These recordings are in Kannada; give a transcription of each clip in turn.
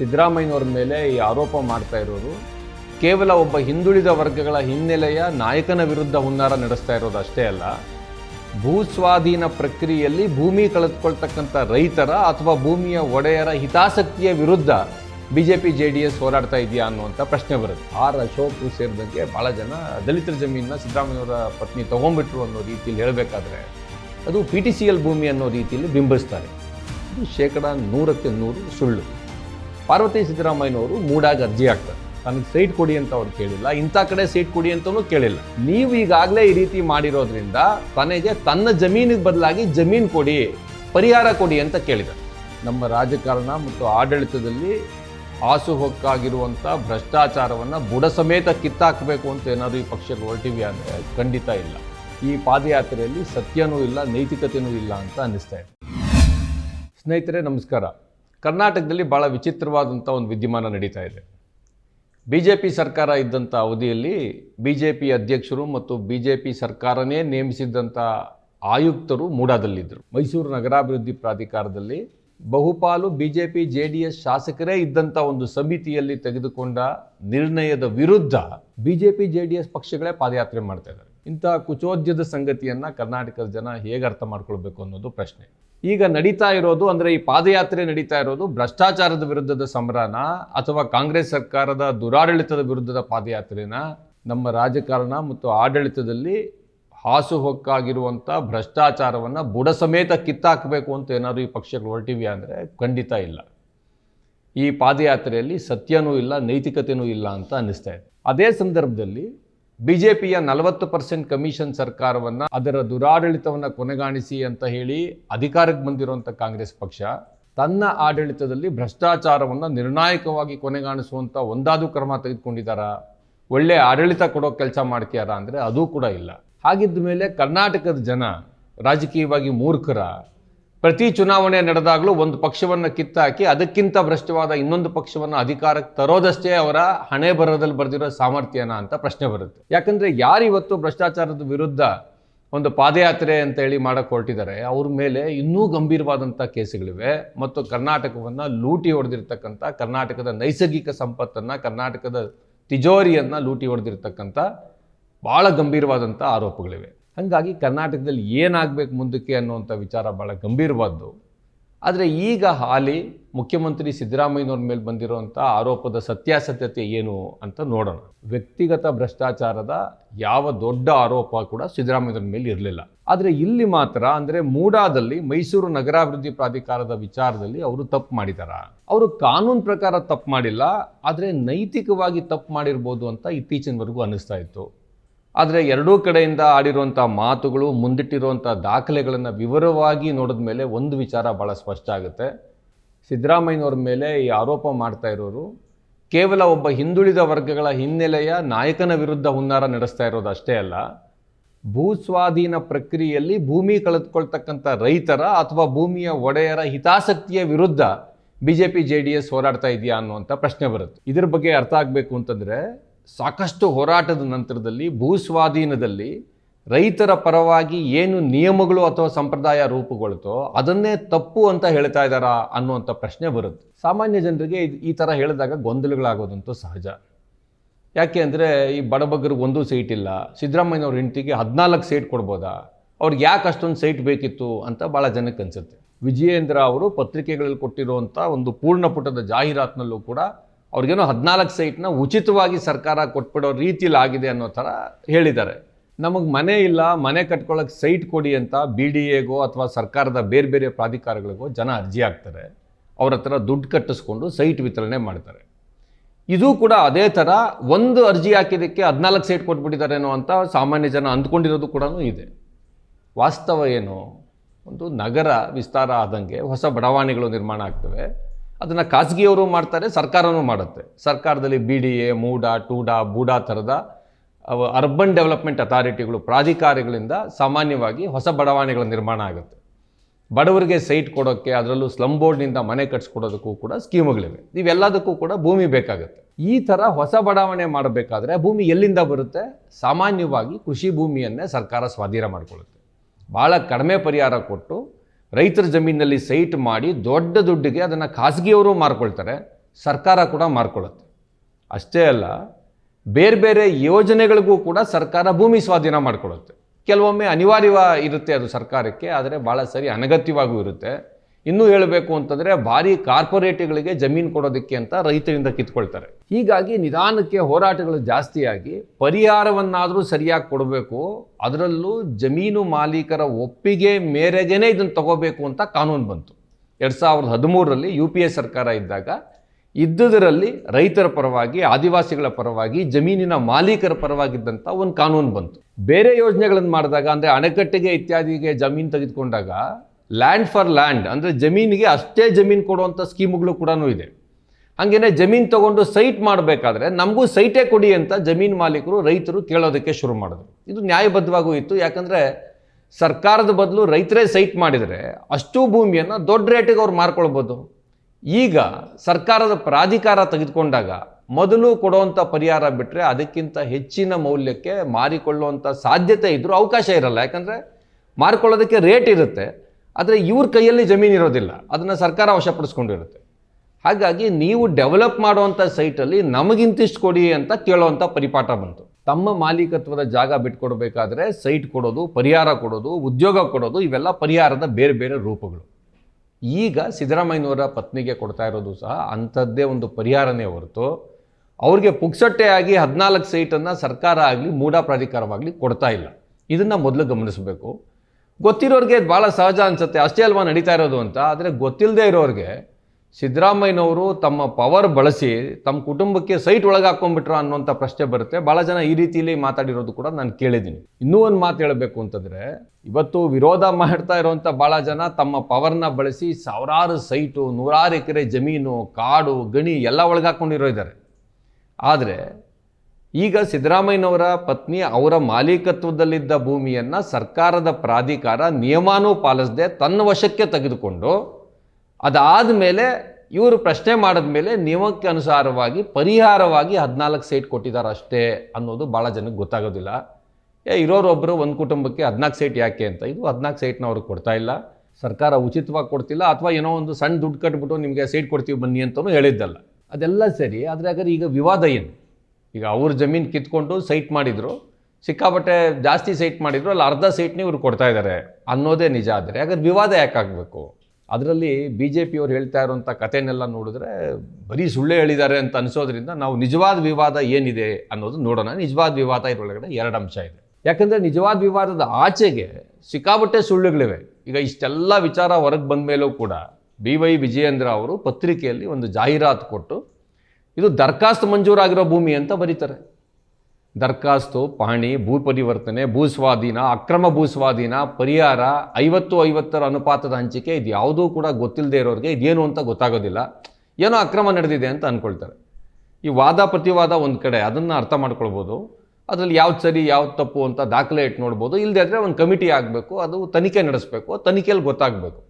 ಸಿದ್ದರಾಮಯ್ಯನವ್ರ ಮೇಲೆ ಈ ಆರೋಪ ಮಾಡ್ತಾ ಇರೋರು, ಕೇವಲ ಒಬ್ಬ ಹಿಂದುಳಿದ ವರ್ಗಗಳ ಹಿನ್ನೆಲೆಯ ನಾಯಕನ ವಿರುದ್ಧ ಹುನ್ನಾರ ನಡೆಸ್ತಾ ಇರೋದು ಅಷ್ಟೇ ಅಲ್ಲ, ಭೂ ಸ್ವಾಧೀನ ಪ್ರಕ್ರಿಯೆಯಲ್ಲಿ ಭೂಮಿ ಕಳೆದುಕೊಳ್ತಕ್ಕಂಥ ರೈತರ ಅಥವಾ ಭೂಮಿಯ ಒಡೆಯರ ಹಿತಾಸಕ್ತಿಯ ವಿರುದ್ಧ B J P J D S ಹೋರಾಡ್ತಾ ಇದೆಯಾ ಅನ್ನುವಂಥ ಪ್ರಶ್ನೆ ಬರುತ್ತೆ. ಆರ್ ಅಶೋಕ್ ಸೇರಿದಂಗೆ ಭಾಳ ಜನ ದಲಿತರ ಜಮೀನನ್ನ ಸಿದ್ದರಾಮಯ್ಯವರ ಪತ್ನಿ ತೊಗೊಂಡ್ಬಿಟ್ರು ಅನ್ನೋ ರೀತಿಯಲ್ಲಿ ಹೇಳಬೇಕಾದ್ರೆ, ಅದು ಪಿ ಟಿ ಸಿ ಎಲ್ ಭೂಮಿ ಅನ್ನೋ ರೀತಿಯಲ್ಲಿ ಬಿಂಬಿಸ್ತಾರೆ. ಇದು ಶೇಕಡ ನೂರಕ್ಕೆ ನೂರು ಸುಳ್ಳು. ಪಾರ್ವತಿ ಸಿದ್ದರಾಮಯ್ಯನವರು ಮೂಡಾಗಿ ಅರ್ಜಿ ಹಾಕ್ತಾರೆ. ತನಗೆ ಸೈಟ್ ಕೊಡಿ ಅಂತ ಅವ್ರು ಕೇಳಿಲ್ಲ, ಇಂಥ ಕಡೆ ಸೈಟ್ ಕೊಡಿ ಅಂತಲೂ ಕೇಳಿಲ್ಲ. ನೀವು ಈಗಾಗಲೇ ಈ ರೀತಿ ಮಾಡಿರೋದ್ರಿಂದ ತನಗೆ ತನ್ನ ಜಮೀನಿಗೆ ಬದಲಾಗಿ ಜಮೀನು ಕೊಡಿ, ಪರಿಹಾರ ಕೊಡಿ ಅಂತ ಕೇಳಿದ. ನಮ್ಮ ರಾಜಕಾರಣ ಮತ್ತು ಆಡಳಿತದಲ್ಲಿ ಆಸುಹೊಕ್ಕಾಗಿರುವಂಥ ಭ್ರಷ್ಟಾಚಾರವನ್ನು ಬುಡ ಸಮೇತ ಕಿತ್ತಾಕಬೇಕು ಅಂತ ಏನಾದರೂ ಈ ಪಕ್ಷಕ್ಕೆ ಹೊರಟಿವಿ ಅಂದರೆ ಖಂಡಿತ ಇಲ್ಲ. ಈ ಪಾದಯಾತ್ರೆಯಲ್ಲಿ ಸತ್ಯನೂ ಇಲ್ಲ ನೈತಿಕತೆಯೂ ಇಲ್ಲ ಅಂತ ಅನ್ನಿಸ್ತಾ ಇದೆ. ಸ್ನೇಹಿತರೆ, ನಮಸ್ಕಾರ. ಕರ್ನಾಟಕದಲ್ಲಿ ಭಾಳ ವಿಚಿತ್ರವಾದಂಥ ಒಂದು ವಿದ್ಯಮಾನ ನಡೀತಾ ಇದೆ. ಬಿ ಜೆ ಪಿ ಸರ್ಕಾರ ಇದ್ದಂಥ ಅವಧಿಯಲ್ಲಿ ಬಿ ಜೆ ಪಿ ಅಧ್ಯಕ್ಷರು ಮತ್ತು ಬಿ ಜೆ ಪಿ ಸರ್ಕಾರನೇ ನೇಮಿಸಿದ್ದಂಥ ಆಯುಕ್ತರು ಮೂಡಾದಲ್ಲಿದ್ದರು. ಮೈಸೂರು ನಗರಾಭಿವೃದ್ಧಿ ಪ್ರಾಧಿಕಾರದಲ್ಲಿ ಬಹುಪಾಲು B J P J D S ಶಾಸಕರೇ ಇದ್ದಂಥ ಒಂದು ಸಮಿತಿಯಲ್ಲಿ ತೆಗೆದುಕೊಂಡ ನಿರ್ಣಯದ ವಿರುದ್ಧ B J P J D S ಪಕ್ಷಗಳೇ ಪಾದಯಾತ್ರೆ ಮಾಡ್ತಾ ಇದ್ದಾರೆ. ಇಂಥ ಕುಚೋದ್ಯದ ಸಂಗತಿಯನ್ನು ಕರ್ನಾಟಕದ ಜನ ಹೇಗೆ ಅರ್ಥ ಮಾಡ್ಕೊಳ್ಬೇಕು ಅನ್ನೋದು ಪ್ರಶ್ನೆ. ಈಗ ನಡೀತಾ ಇರೋದು ಅಂದರೆ ಈ ಪಾದಯಾತ್ರೆ ನಡೀತಾ ಇರೋದು ಭ್ರಷ್ಟಾಚಾರದ ವಿರುದ್ಧದ ಸಮರನ ಅಥವಾ ಕಾಂಗ್ರೆಸ್ ಸರ್ಕಾರದ ದುರಾಡಳಿತದ ವಿರುದ್ಧದ ಪಾದಯಾತ್ರೆನ ನಮ್ಮ ರಾಜಕಾರಣ ಮತ್ತು ಆಡಳಿತದಲ್ಲಿ ಹಾಸುಹೊಕ್ಕಾಗಿರುವಂಥ ಭ್ರಷ್ಟಾಚಾರವನ್ನು ಬುಡ ಸಮೇತ ಕಿತ್ತಾಕಬೇಕು ಅಂತ ಏನಾದರೂ ಈ ಪಕ್ಷಗಳು ಹೊರಟಿವೆ ಅಂದರೆ ಖಂಡಿತ ಇಲ್ಲ. ಈ ಪಾದಯಾತ್ರೆಯಲ್ಲಿ ಸತ್ಯನೂ ಇಲ್ಲ, ನೈತಿಕತೆನೂ ಇಲ್ಲ ಅಂತ ಅನ್ನಿಸ್ತಾ ಇದೆ. ಅದೇ ಸಂದರ್ಭದಲ್ಲಿ ಬಿ ಜೆ ಪಿಯ ನಲವತ್ತು ಪರ್ಸೆಂಟ್ ಕಮಿಷನ್ ಸರ್ಕಾರವನ್ನು ಅದರ ದುರಾಡಳಿತವನ್ನು ಕೊನೆಗಾಣಿಸಿ ಅಂತ ಹೇಳಿ ಅಧಿಕಾರಕ್ಕೆ ಬಂದಿರುವಂಥ ಕಾಂಗ್ರೆಸ್ ಪಕ್ಷ ತನ್ನ ಆಡಳಿತದಲ್ಲಿ ಭ್ರಷ್ಟಾಚಾರವನ್ನು ನಿರ್ಣಾಯಕವಾಗಿ ಕೊನೆಗಾಣಿಸುವಂಥ ಒಂದಾದೂ ಕ್ರಮ ತೆಗೆದುಕೊಂಡಿದ್ದಾರಾ ಒಳ್ಳೆ ಆಡಳಿತ ಕೊಡೋ ಕೆಲಸ ಮಾಡ್ತೀಯಾರ ಅಂದರೆ ಅದು ಕೂಡ ಇಲ್ಲ. ಹಾಗಿದ್ದ ಮೇಲೆ ಕರ್ನಾಟಕದ ಜನ ರಾಜಕೀಯವಾಗಿ ಮೂರ್ಖರ. ಪ್ರತಿ ಚುನಾವಣೆ ನಡೆದಾಗಲೂ ಒಂದು ಪಕ್ಷವನ್ನು ಕಿತ್ತಾಕಿ ಅದಕ್ಕಿಂತ ಭ್ರಷ್ಟವಾದ ಇನ್ನೊಂದು ಪಕ್ಷವನ್ನು ಅಧಿಕಾರಕ್ಕೆ ತರೋದಷ್ಟೇ ಅವರ ಹಣೆ ಬರದಲ್ಲಿ ಬರೆದಿರೋ ಸಾಮರ್ಥ್ಯನ ಅಂತ ಪ್ರಶ್ನೆ ಬರುತ್ತೆ. ಯಾಕಂದರೆ ಯಾರಿವತ್ತು ಭ್ರಷ್ಟಾಚಾರದ ವಿರುದ್ಧ ಒಂದು ಪಾದಯಾತ್ರೆ ಅಂತ ಹೇಳಿ ಮಾಡಕ್ಕೆ ಹೊರಟಿದ್ದಾರೆ, ಅವ್ರ ಮೇಲೆ ಇನ್ನೂ ಗಂಭೀರವಾದಂಥ ಕೇಸುಗಳಿವೆ ಮತ್ತು ಕರ್ನಾಟಕವನ್ನು ಲೂಟಿ ಹೊಡೆದಿರ್ತಕ್ಕಂಥ, ಕರ್ನಾಟಕದ ನೈಸರ್ಗಿಕ ಸಂಪತ್ತನ್ನು, ಕರ್ನಾಟಕದ ತಿಜೋರಿಯನ್ನು ಲೂಟಿ ಹೊಡೆದಿರ್ತಕ್ಕಂಥ ಭಾಳ ಗಂಭೀರವಾದಂಥ ಆರೋಪಗಳಿವೆ. ಹಾಗಾಗಿ ಕರ್ನಾಟಕದಲ್ಲಿ ಏನಾಗಬೇಕು ಮುಂದಕ್ಕೆ ಅನ್ನುವಂಥ ವಿಚಾರ ಭಾಳ ಗಂಭೀರವಾದ್ದು. ಆದರೆ ಈಗ ಹಾಲಿ ಮುಖ್ಯಮಂತ್ರಿ ಸಿದ್ದರಾಮಯ್ಯನವ್ರ ಮೇಲೆ ಬಂದಿರುವಂಥ ಆರೋಪದ ಸತ್ಯಾಸತ್ಯತೆ ಏನು ಅಂತ ನೋಡೋಣ. ವ್ಯಕ್ತಿಗತ ಭ್ರಷ್ಟಾಚಾರದ ಯಾವ ದೊಡ್ಡ ಆರೋಪ ಕೂಡ ಸಿದ್ದರಾಮಯ್ಯನವ್ರ ಮೇಲೆ ಇರಲಿಲ್ಲ. ಆದರೆ ಇಲ್ಲಿ ಮಾತ್ರ ಅಂದರೆ ಮೂಡಾದಲ್ಲಿ ಮೈಸೂರು ನಗರಾಭಿವೃದ್ಧಿ ಪ್ರಾಧಿಕಾರದ ವಿಚಾರದಲ್ಲಿ ಅವರು ತಪ್ಪು ಮಾಡಿದಾರ. ಅವರು ಕಾನೂನು ಪ್ರಕಾರ ತಪ್ಪು ಮಾಡಿಲ್ಲ, ಆದರೆ ನೈತಿಕವಾಗಿ ತಪ್ಪು ಮಾಡಿರ್ಬೋದು ಅಂತ ಇತ್ತೀಚಿನವರೆಗೂ ಅನ್ನಿಸ್ತಾ ಇತ್ತು. ಆದರೆ ಎರಡೂ ಕಡೆಯಿಂದ ಆಡಿರುವಂಥ ಮಾತುಗಳು ಮುಂದಿಟ್ಟಿರುವಂಥ ದಾಖಲೆಗಳನ್ನು ವಿವರವಾಗಿ ನೋಡಿದ ಮೇಲೆ ಒಂದು ವಿಚಾರ ಭಾಳ ಸ್ಪಷ್ಟ ಆಗುತ್ತೆ. ಸಿದ್ದರಾಮಯ್ಯನವ್ರ ಮೇಲೆ ಈ ಆರೋಪ ಮಾಡ್ತಾ ಇರೋರು, ಕೇವಲ ಒಬ್ಬ ಹಿಂದುಳಿದ ವರ್ಗಗಳ ಹಿನ್ನೆಲೆಯ ನಾಯಕನ ವಿರುದ್ಧ ಹುನ್ನಾರ ನಡೆಸ್ತಾ ಇರೋದು ಅಷ್ಟೇ ಅಲ್ಲ, ಭೂ ಸ್ವಾಧೀನ ಪ್ರಕ್ರಿಯೆಯಲ್ಲಿ ಭೂಮಿ ಕಳೆದುಕೊಳ್ತಕ್ಕಂಥ ರೈತರ ಅಥವಾ ಭೂಮಿಯ ಒಡೆಯರ ಹಿತಾಸಕ್ತಿಯ ವಿರುದ್ಧ B J P J D S ಹೋರಾಡ್ತಾ ಇದೆಯಾ ಅನ್ನುವಂಥ ಪ್ರಶ್ನೆ ಬರುತ್ತೆ. ಇದ್ರ ಬಗ್ಗೆ ಅರ್ಥ ಆಗಬೇಕು ಅಂತಂದರೆ ಸಾಕಷ್ಟು ಹೋರಾಟದ ನಂತರದಲ್ಲಿ, ಭೂಸ್ವಾಧೀನದಲ್ಲಿ ರೈತರ ಪರವಾಗಿ ಏನು ನಿಯಮಗಳು ಅಥವಾ ಸಂಪ್ರದಾಯ ರೂಪುಗೊಳ್ತೋ ಅದನ್ನೇ ತಪ್ಪು ಅಂತ ಹೇಳ್ತಾ ಇದ್ದಾರಾ ಅನ್ನುವಂಥ ಪ್ರಶ್ನೆ ಬರುತ್ತೆ. ಸಾಮಾನ್ಯ ಜನರಿಗೆ ಈ ಥರ ಹೇಳಿದಾಗ ಗೊಂದಲಗಳಾಗೋದಂತೂ ಸಹಜ. ಯಾಕೆ ಅಂದರೆ ಈ ಬಡಬಗ್ಗರಿಗೆ ಒಂದೂ ಸೀಟ್ ಇಲ್ಲ, ಸಿದ್ದರಾಮಯ್ಯನವ್ರ ಹೆಂಡತಿಗೆ ಹದಿನಾಲ್ಕು ಸೀಟ್ ಕೊಡ್ಬೋದಾ? ಅವ್ರಿಗೆ ಯಾಕೆ ಅಷ್ಟೊಂದು ಸೈಟ್ ಬೇಕಿತ್ತು ಅಂತ ಭಾಳ ಜನಕ್ಕೆ ಅನಿಸುತ್ತೆ. ವಿಜಯೇಂದ್ರ ಅವರು ಪತ್ರಿಕೆಗಳಲ್ಲಿ ಕೊಟ್ಟಿರುವಂಥ ಒಂದು ಪೂರ್ಣ ಪುಟದ ಜಾಹೀರಾತಿನಲ್ಲೂ ಕೂಡ ಅವ್ರಿಗೇನೋ ಹದಿನಾಲ್ಕು ಸೈಟ್ನ ಉಚಿತವಾಗಿ ಸರ್ಕಾರ ಕೊಟ್ಬಿಡೋ ರೀತಿಲಿ ಆಗಿದೆ ಅನ್ನೋ ಥರ ಹೇಳಿದ್ದಾರೆ. ನಮಗೆ ಮನೆ ಇಲ್ಲ, ಮನೆ ಕಟ್ಕೊಳ್ಳೋಕೆ ಸೈಟ್ ಕೊಡಿ ಅಂತ ಬಿ ಡಿ ಎಗೋ ಅಥವಾ ಸರ್ಕಾರದ ಬೇರೆ ಬೇರೆ ಪ್ರಾಧಿಕಾರಗಳಿಗೋ ಜನ ಅರ್ಜಿ ಹಾಕ್ತಾರೆ. ಅವ್ರ ಹತ್ರ ದುಡ್ಡು ಕಟ್ಟಿಸ್ಕೊಂಡು ಸೈಟ್ ವಿತರಣೆ ಮಾಡ್ತಾರೆ. ಇದು ಕೂಡ ಅದೇ ಥರ ಒಂದು ಅರ್ಜಿ ಹಾಕಿದ್ದಕ್ಕೆ ಹದಿನಾಲ್ಕು ಸೈಟ್ ಕೊಟ್ಬಿಟ್ಟಿದ್ದಾರೇನೋ ಅಂತ ಸಾಮಾನ್ಯ ಜನ ಅಂದ್ಕೊಂಡಿರೋದು ಕೂಡ ಇದೆ. ವಾಸ್ತವ ಏನು? ಒಂದು ನಗರ ವಿಸ್ತಾರ ಆದಂಗೆ ಹೊಸ ಬಡಾವಣೆಗಳು ನಿರ್ಮಾಣ ಆಗ್ತವೆ. ಅದನ್ನು ಖಾಸಗಿಯವರು ಮಾಡ್ತಾರೆ, ಸರ್ಕಾರನೂ ಮಾಡುತ್ತೆ. ಸರ್ಕಾರದಲ್ಲಿ B D A MUDA, TUDA, BUDA ಥರದ ಅರ್ಬನ್ ಡೆವಲಪ್ಮೆಂಟ್ ಅಥಾರಿಟಿಗಳು, ಪ್ರಾಧಿಕಾರಗಳಿಂದ ಸಾಮಾನ್ಯವಾಗಿ ಹೊಸ ಬಡಾವಣೆಗಳ ನಿರ್ಮಾಣ ಆಗುತ್ತೆ. ಬಡವರಿಗೆ ಸೈಟ್ ಕೊಡೋಕ್ಕೆ, ಅದರಲ್ಲೂ ಸ್ಲಮ್ ಬೋರ್ಡ್ನಿಂದ ಮನೆ ಕಟ್ಸ್ಕೊಡೋದಕ್ಕೂ ಕೂಡ ಸ್ಕೀಮುಗಳಿವೆ. ಇವೆಲ್ಲದಕ್ಕೂ ಕೂಡ ಭೂಮಿ ಬೇಕಾಗುತ್ತೆ. ಈ ಥರ ಹೊಸ ಬಡಾವಣೆ ಮಾಡಬೇಕಾದ್ರೆ ಭೂಮಿ ಎಲ್ಲಿಂದ ಬರುತ್ತೆ? ಸಾಮಾನ್ಯವಾಗಿ ಕೃಷಿ ಭೂಮಿಯನ್ನೇ ಸರ್ಕಾರ ಸ್ವಾಧೀನ ಮಾಡಿಕೊಳ್ಳುತ್ತೆ. ಭಾಳ ಕಡಿಮೆ ಪರಿಹಾರ ಕೊಟ್ಟು ರೈತರ ಜಮೀನಲ್ಲಿ ಸೈಟ್ ಮಾಡಿ ದೊಡ್ಡ ದುಡ್ಡಿಗೆ ಅದನ್ನು ಖಾಸಗಿಯವರು ಮಾರ್ಕೊಳ್ತಾರೆ, ಸರ್ಕಾರ ಕೂಡ ಮಾರ್ಕೊಳ್ಳುತ್ತೆ. ಅಷ್ಟೇ ಅಲ್ಲ, ಬೇರೆ ಬೇರೆ ಯೋಜನೆಗಳಿಗೂ ಕೂಡ ಸರ್ಕಾರ ಭೂಮಿ ಸ್ವಾಧೀನ ಮಾಡಿಕೊಳ್ಳುತ್ತೆ. ಕೆಲವೊಮ್ಮೆ ಅನಿವಾರ್ಯವ ಇರುತ್ತೆ ಅದು ಸರ್ಕಾರಕ್ಕೆ, ಆದರೆ ಭಾಳ ಸರಿ ಅನಗತ್ಯವಾಗೂ ಇರುತ್ತೆ. ಇನ್ನೂ ಹೇಳಬೇಕು ಅಂತಂದರೆ ಭಾರಿ ಕಾರ್ಪೊರೇಟ್ಗಳಿಗೆ ಜಮೀನು ಕೊಡೋದಕ್ಕೆ ಅಂತ ರೈತರಿಂದ ಕಿತ್ಕೊಳ್ತಾರೆ. ಹೀಗಾಗಿ ನಿಧಾನಕ್ಕೆ ಹೋರಾಟಗಳು ಜಾಸ್ತಿಯಾಗಿ ಪರಿಹಾರವನ್ನಾದರೂ ಸರಿಯಾಗಿ ಕೊಡಬೇಕು, ಅದರಲ್ಲೂ ಜಮೀನು ಮಾಲೀಕರ ಒಪ್ಪಿಗೆ ಮೇರೆಗೇನೆ ಇದನ್ನು ತಗೋಬೇಕು ಅಂತ ಕಾನೂನು ಬಂತು. ಎರಡು ಸಾವಿರದ ಹದಿಮೂರರಲ್ಲಿ ಯು ಪಿ ಎ ಸರ್ಕಾರ ಇದ್ದಾಗ ಇದ್ದುದರಲ್ಲಿ ರೈತರ ಪರವಾಗಿ, ಆದಿವಾಸಿಗಳ ಪರವಾಗಿ, ಜಮೀನಿನ ಮಾಲೀಕರ ಪರವಾಗಿದ್ದಂಥ ಒಂದು ಕಾನೂನು ಬಂತು. ಬೇರೆ ಯೋಜನೆಗಳನ್ನು ಮಾಡಿದಾಗ, ಅಂದರೆ ಅಣೆಕಟ್ಟೆಗೆ ಇತ್ಯಾದಿಗೆ ಜಮೀನು ತೆಗೆದುಕೊಂಡಾಗ ಲ್ಯಾಂಡ್ ಫಾರ್ ಲ್ಯಾಂಡ್ ಅಂದರೆ ಜಮೀನಿಗೆ ಅಷ್ಟೇ ಜಮೀನು ಕೊಡುವಂಥ ಸ್ಕೀಮ್ಗಳು ಕೂಡ ಇದೆ. ಹಾಗೇನೆ ಜಮೀನು ತಗೊಂಡು ಸೈಟ್ ಮಾಡಬೇಕಾದ್ರೆ ನಮಗೂ ಸೈಟೇ ಕೊಡಿ ಅಂತ ಜಮೀನು ಮಾಲೀಕರು, ರೈತರು ಕೇಳೋದಕ್ಕೆ ಶುರು ಮಾಡಿದ್ರು. ಇದು ನ್ಯಾಯಬದ್ಧವಾಗೂ ಇತ್ತು. ಯಾಕಂದರೆ ಸರ್ಕಾರದ ಬದಲು ರೈತರೇ ಸೈಟ್ ಮಾಡಿದರೆ ಅಷ್ಟು ಭೂಮಿಯನ್ನು ದೊಡ್ಡ ರೇಟಿಗೆ ಅವ್ರು ಮಾರ್ಕೊಳ್ಬೋದು. ಈಗ ಸರ್ಕಾರದ ಪ್ರಾಧಿಕಾರ ತೆಗೆದುಕೊಂಡಾಗ ಮೊದಲು ಕೊಡುವಂಥ ಪರಿಹಾರ ಬಿಟ್ಟರೆ ಅದಕ್ಕಿಂತ ಹೆಚ್ಚಿನ ಮೌಲ್ಯಕ್ಕೆ ಮಾರಿಕೊಳ್ಳುವಂಥ ಸಾಧ್ಯತೆ ಇದ್ದರೂ ಅವಕಾಶ ಇರಲ್ಲ. ಯಾಕಂದರೆ ಮಾರ್ಕೊಳ್ಳೋದಕ್ಕೆ ರೇಟ್ ಇರುತ್ತೆ. ಆದರೆ ಇವ್ರ ಕೈಯಲ್ಲಿ ಜಮೀನು ಇರೋದಿಲ್ಲ. ಅದನ್ನು ಸರ್ಕಾರ ವಶಪಡಿಸ್ಕೊಂಡಿರುತ್ತೆ. ಹಾಗಾಗಿ ನೀವು ಡೆವಲಪ್ ಮಾಡುವಂಥ ಸೈಟಲ್ಲಿ ನಮಗಿಂತಿಷ್ಟು ಕೊಡಿ ಅಂತ ಕೇಳುವಂಥ ಪರಿಪಾಠ ಬಂತು. ತಮ್ಮ ಮಾಲೀಕತ್ವದ ಜಾಗ ಬಿಟ್ಕೊಡ್ಬೇಕಾದ್ರೆ ಸೈಟ್ ಕೊಡೋದು, ಪರಿಹಾರ ಕೊಡೋದು, ಉದ್ಯೋಗ ಕೊಡೋದು, ಇವೆಲ್ಲ ಪರಿಹಾರದ ಬೇರೆ ಬೇರೆ ರೂಪಗಳು. ಈಗ ಸಿದ್ದರಾಮಯ್ಯನವರ ಪತ್ನಿಗೆ ಕೊಡ್ತಾ ಇರೋದು ಸಹ ಅಂಥದ್ದೇ ಒಂದು ಪರಿಹಾರನೇ ಹೊರತು ಅವ್ರಿಗೆ ಪುಕ್ಸಟ್ಟೆಯಾಗಿ ಹದಿನಾಲ್ಕು ಸೈಟನ್ನು ಸರ್ಕಾರ ಆಗಲಿ ಮೂಡಾ ಪ್ರಾಧಿಕಾರವಾಗಲಿ ಕೊಡ್ತಾ ಇಲ್ಲ. ಇದನ್ನು ಮೊದಲು ಗಮನಿಸಬೇಕು. ಗೊತ್ತಿರೋರಿಗೆ ಭಾಳ ಸಹಜ ಅನಿಸುತ್ತೆ. ಅಷ್ಟೇ ಅಲ್ವಾ ನಡೀತಾ ಇರೋದು ಅಂತ. ಆದರೆ ಗೊತ್ತಿಲ್ಲದೆ ಇರೋರಿಗೆ ಸಿದ್ದರಾಮಯ್ಯನವರು ತಮ್ಮ ಪವರ್ ಬಳಸಿ ತಮ್ಮ ಕುಟುಂಬಕ್ಕೆ ಸೈಟ್ ಒಳಗೆ ಹಾಕ್ಕೊಂಡ್ಬಿಟ್ರು ಅನ್ನೋಂಥ ಪ್ರಶ್ನೆ ಬರುತ್ತೆ. ಭಾಳ ಜನ ಈ ರೀತಿಯಲ್ಲಿ ಮಾತಾಡಿರೋದು ಕೂಡ ನಾನು ಕೇಳಿದ್ದೀನಿ. ಇನ್ನೂ ಒಂದು ಮಾತು ಹೇಳಬೇಕು ಅಂತಂದರೆ, ಇವತ್ತು ವಿರೋಧ ಮಾಡ್ತಾ ಇರೋವಂಥ ಭಾಳ ಜನ ತಮ್ಮ ಪವರ್ನ ಬಳಸಿ ಸಾವಿರಾರು ಸೈಟು, ನೂರಾರು ಎಕರೆ ಜಮೀನು, ಕಾಡು, ಗಣಿ ಎಲ್ಲ ಒಳಗೆ ಹಾಕ್ಕೊಂಡಿರೋ ಇದ್ದಾರೆ ಆದರೆ ಈಗ ಸಿದ್ದರಾಮಯ್ಯನವರ ಪತ್ನಿ ಅವರ ಮಾಲೀಕತ್ವದಲ್ಲಿದ್ದ ಭೂಮಿಯನ್ನು ಸರ್ಕಾರದ ಪ್ರಾಧಿಕಾರ ನಿಯಮಾನೂ ಪಾಲಿಸದೆ ತನ್ನ ವಶಕ್ಕೆ ತೆಗೆದುಕೊಂಡು ಅದಾದ ಮೇಲೆ ಇವರು ಪ್ರಶ್ನೆ ಮಾಡಿದ ಮೇಲೆ ನಿಯಮಕ್ಕೆ ಅನುಸಾರವಾಗಿ, ಪರಿಹಾರವಾಗಿ ಹದಿನಾಲ್ಕು ಸೈಟ್ ಕೊಟ್ಟಿದ್ದಾರೆ ಅಷ್ಟೇ ಅನ್ನೋದು ಭಾಳ ಜನಕ್ಕೆ ಗೊತ್ತಾಗೋದಿಲ್ಲ. ಏ ಇರೋರೊಬ್ಬರು ಒಂದು ಕುಟುಂಬಕ್ಕೆ ಹದಿನಾಲ್ಕು ಸೈಟ್ ಯಾಕೆ ಅಂತ. ಇದು ಹದಿನಾಲ್ಕು ಸೈಟ್ನ ಅವ್ರಿಗೆ ಕೊಡ್ತಾ ಇಲ್ಲ. ಸರ್ಕಾರ ಉಚಿತವಾಗಿ ಕೊಡ್ತಿಲ್ಲ ಅಥವಾ ಏನೋ ಒಂದು ಸಣ್ಣ ದುಡ್ಡು ಕಟ್ಬಿಟ್ಟು ನಿಮಗೆ ಸೈಟ್ ಕೊಡ್ತೀವಿ ಬನ್ನಿ ಅಂತಲೂ ಹೇಳಿದ್ದಲ್ಲ. ಅದೆಲ್ಲ ಸರಿ, ಆದರೆ ಈಗ ವಿವಾದ ಏನು? ಈಗ ಅವ್ರ ಜಮೀನು ಕಿತ್ಕೊಂಡು ಸೈಟ್ ಮಾಡಿದರು, ಸಿಕ್ಕಾಪಟ್ಟೆ ಜಾಸ್ತಿ ಸೈಟ್ ಮಾಡಿದ್ರು, ಅಲ್ಲಿ ಅರ್ಧ ಸೈಟ್ನೇ ಇವ್ರು ಕೊಡ್ತಾ ಇದ್ದಾರೆ ಅನ್ನೋದೇ ನಿಜ ಆದರೆ ಯಾಕಂದ್ರೆ ವಿವಾದ ಯಾಕಾಗಬೇಕು ಅದರಲ್ಲಿ ಬಿ ಜೆ ಪಿಯವ್ರು ಹೇಳ್ತಾ ಇರೋವಂಥ ಕಥೆನೆಲ್ಲ ನೋಡಿದ್ರೆ ಬರೀ ಸುಳ್ಳೇ ಹೇಳಿದ್ದಾರೆ ಅಂತ ಅನಿಸೋದ್ರಿಂದ ನಾವು ನಿಜವಾದ ವಿವಾದ ಏನಿದೆ ಅನ್ನೋದು ನೋಡೋಣ. ನಿಜವಾದ ವಿವಾದ ಇದರೊಳಗಡೆ ಎರಡು ಅಂಶ ಇದೆ. ಯಾಕಂದರೆ ನಿಜವಾದ ವಿವಾದದ ಆಚೆಗೆ ಸಿಕ್ಕಾಪಟ್ಟೆ ಸುಳ್ಳುಗಳಿವೆ. ಈಗ ಇಷ್ಟೆಲ್ಲ ವಿಚಾರ ಹೊರಗೆ ಬಂದ ಮೇಲೂ ಕೂಡ ಬಿ ವೈ ವಿಜಯೇಂದ್ರ ಅವರು ಪತ್ರಿಕೆಯಲ್ಲಿ ಒಂದು ಜಾಹೀರಾತು ಕೊಟ್ಟು ಇದು ದರ್ಖಾಸ್ತು ಮಂಜೂರಾಗಿರೋ ಭೂಮಿ ಅಂತ ಬರೀತಾರೆ. ದರ್ಖಾಸ್ತು ಪಹಣಿ ಭೂ ಪರಿವರ್ತನೆ ಭೂ ಸ್ವಾಧೀನ ಅಕ್ರಮ ಭೂ ಸ್ವಾಧೀನ ಪರಿಹಾರ, ಐವತ್ತು ಐವತ್ತರ ಅನುಪಾತದ ಹಂಚಿಕೆ ಇದು ಯಾವುದೂ ಕೂಡ ಗೊತ್ತಿಲ್ಲದೆ ಇರೋರಿಗೆ ಇದೇನು ಅಂತ ಗೊತ್ತಾಗೋದಿಲ್ಲ. ಏನೋ ಅಕ್ರಮ ನಡೆದಿದೆ ಅಂತ ಅಂದ್ಕೊಳ್ತಾರೆ ಈ ವಾದ ಪ್ರತಿವಾದ ಒಂದು ಕಡೆ ಅದನ್ನು ಅರ್ಥ ಮಾಡ್ಕೊಳ್ಬೋದು. ಅದರಲ್ಲಿ ಯಾವ್ದು ಸರಿ, ಯಾವ್ದು ತಪ್ಪು ಅಂತ ದಾಖಲೆ ಇಟ್ಟು ನೋಡ್ಬೋದು. ಇಲ್ಲದೇ ಆದರೆ ಒಂದು ಕಮಿಟಿ ಆಗಬೇಕು, ಅದು ತನಿಖೆ ನಡೆಸಬೇಕು, ತನಿಖೆಯಲ್ಲಿ ಗೊತ್ತಾಗಬೇಕು.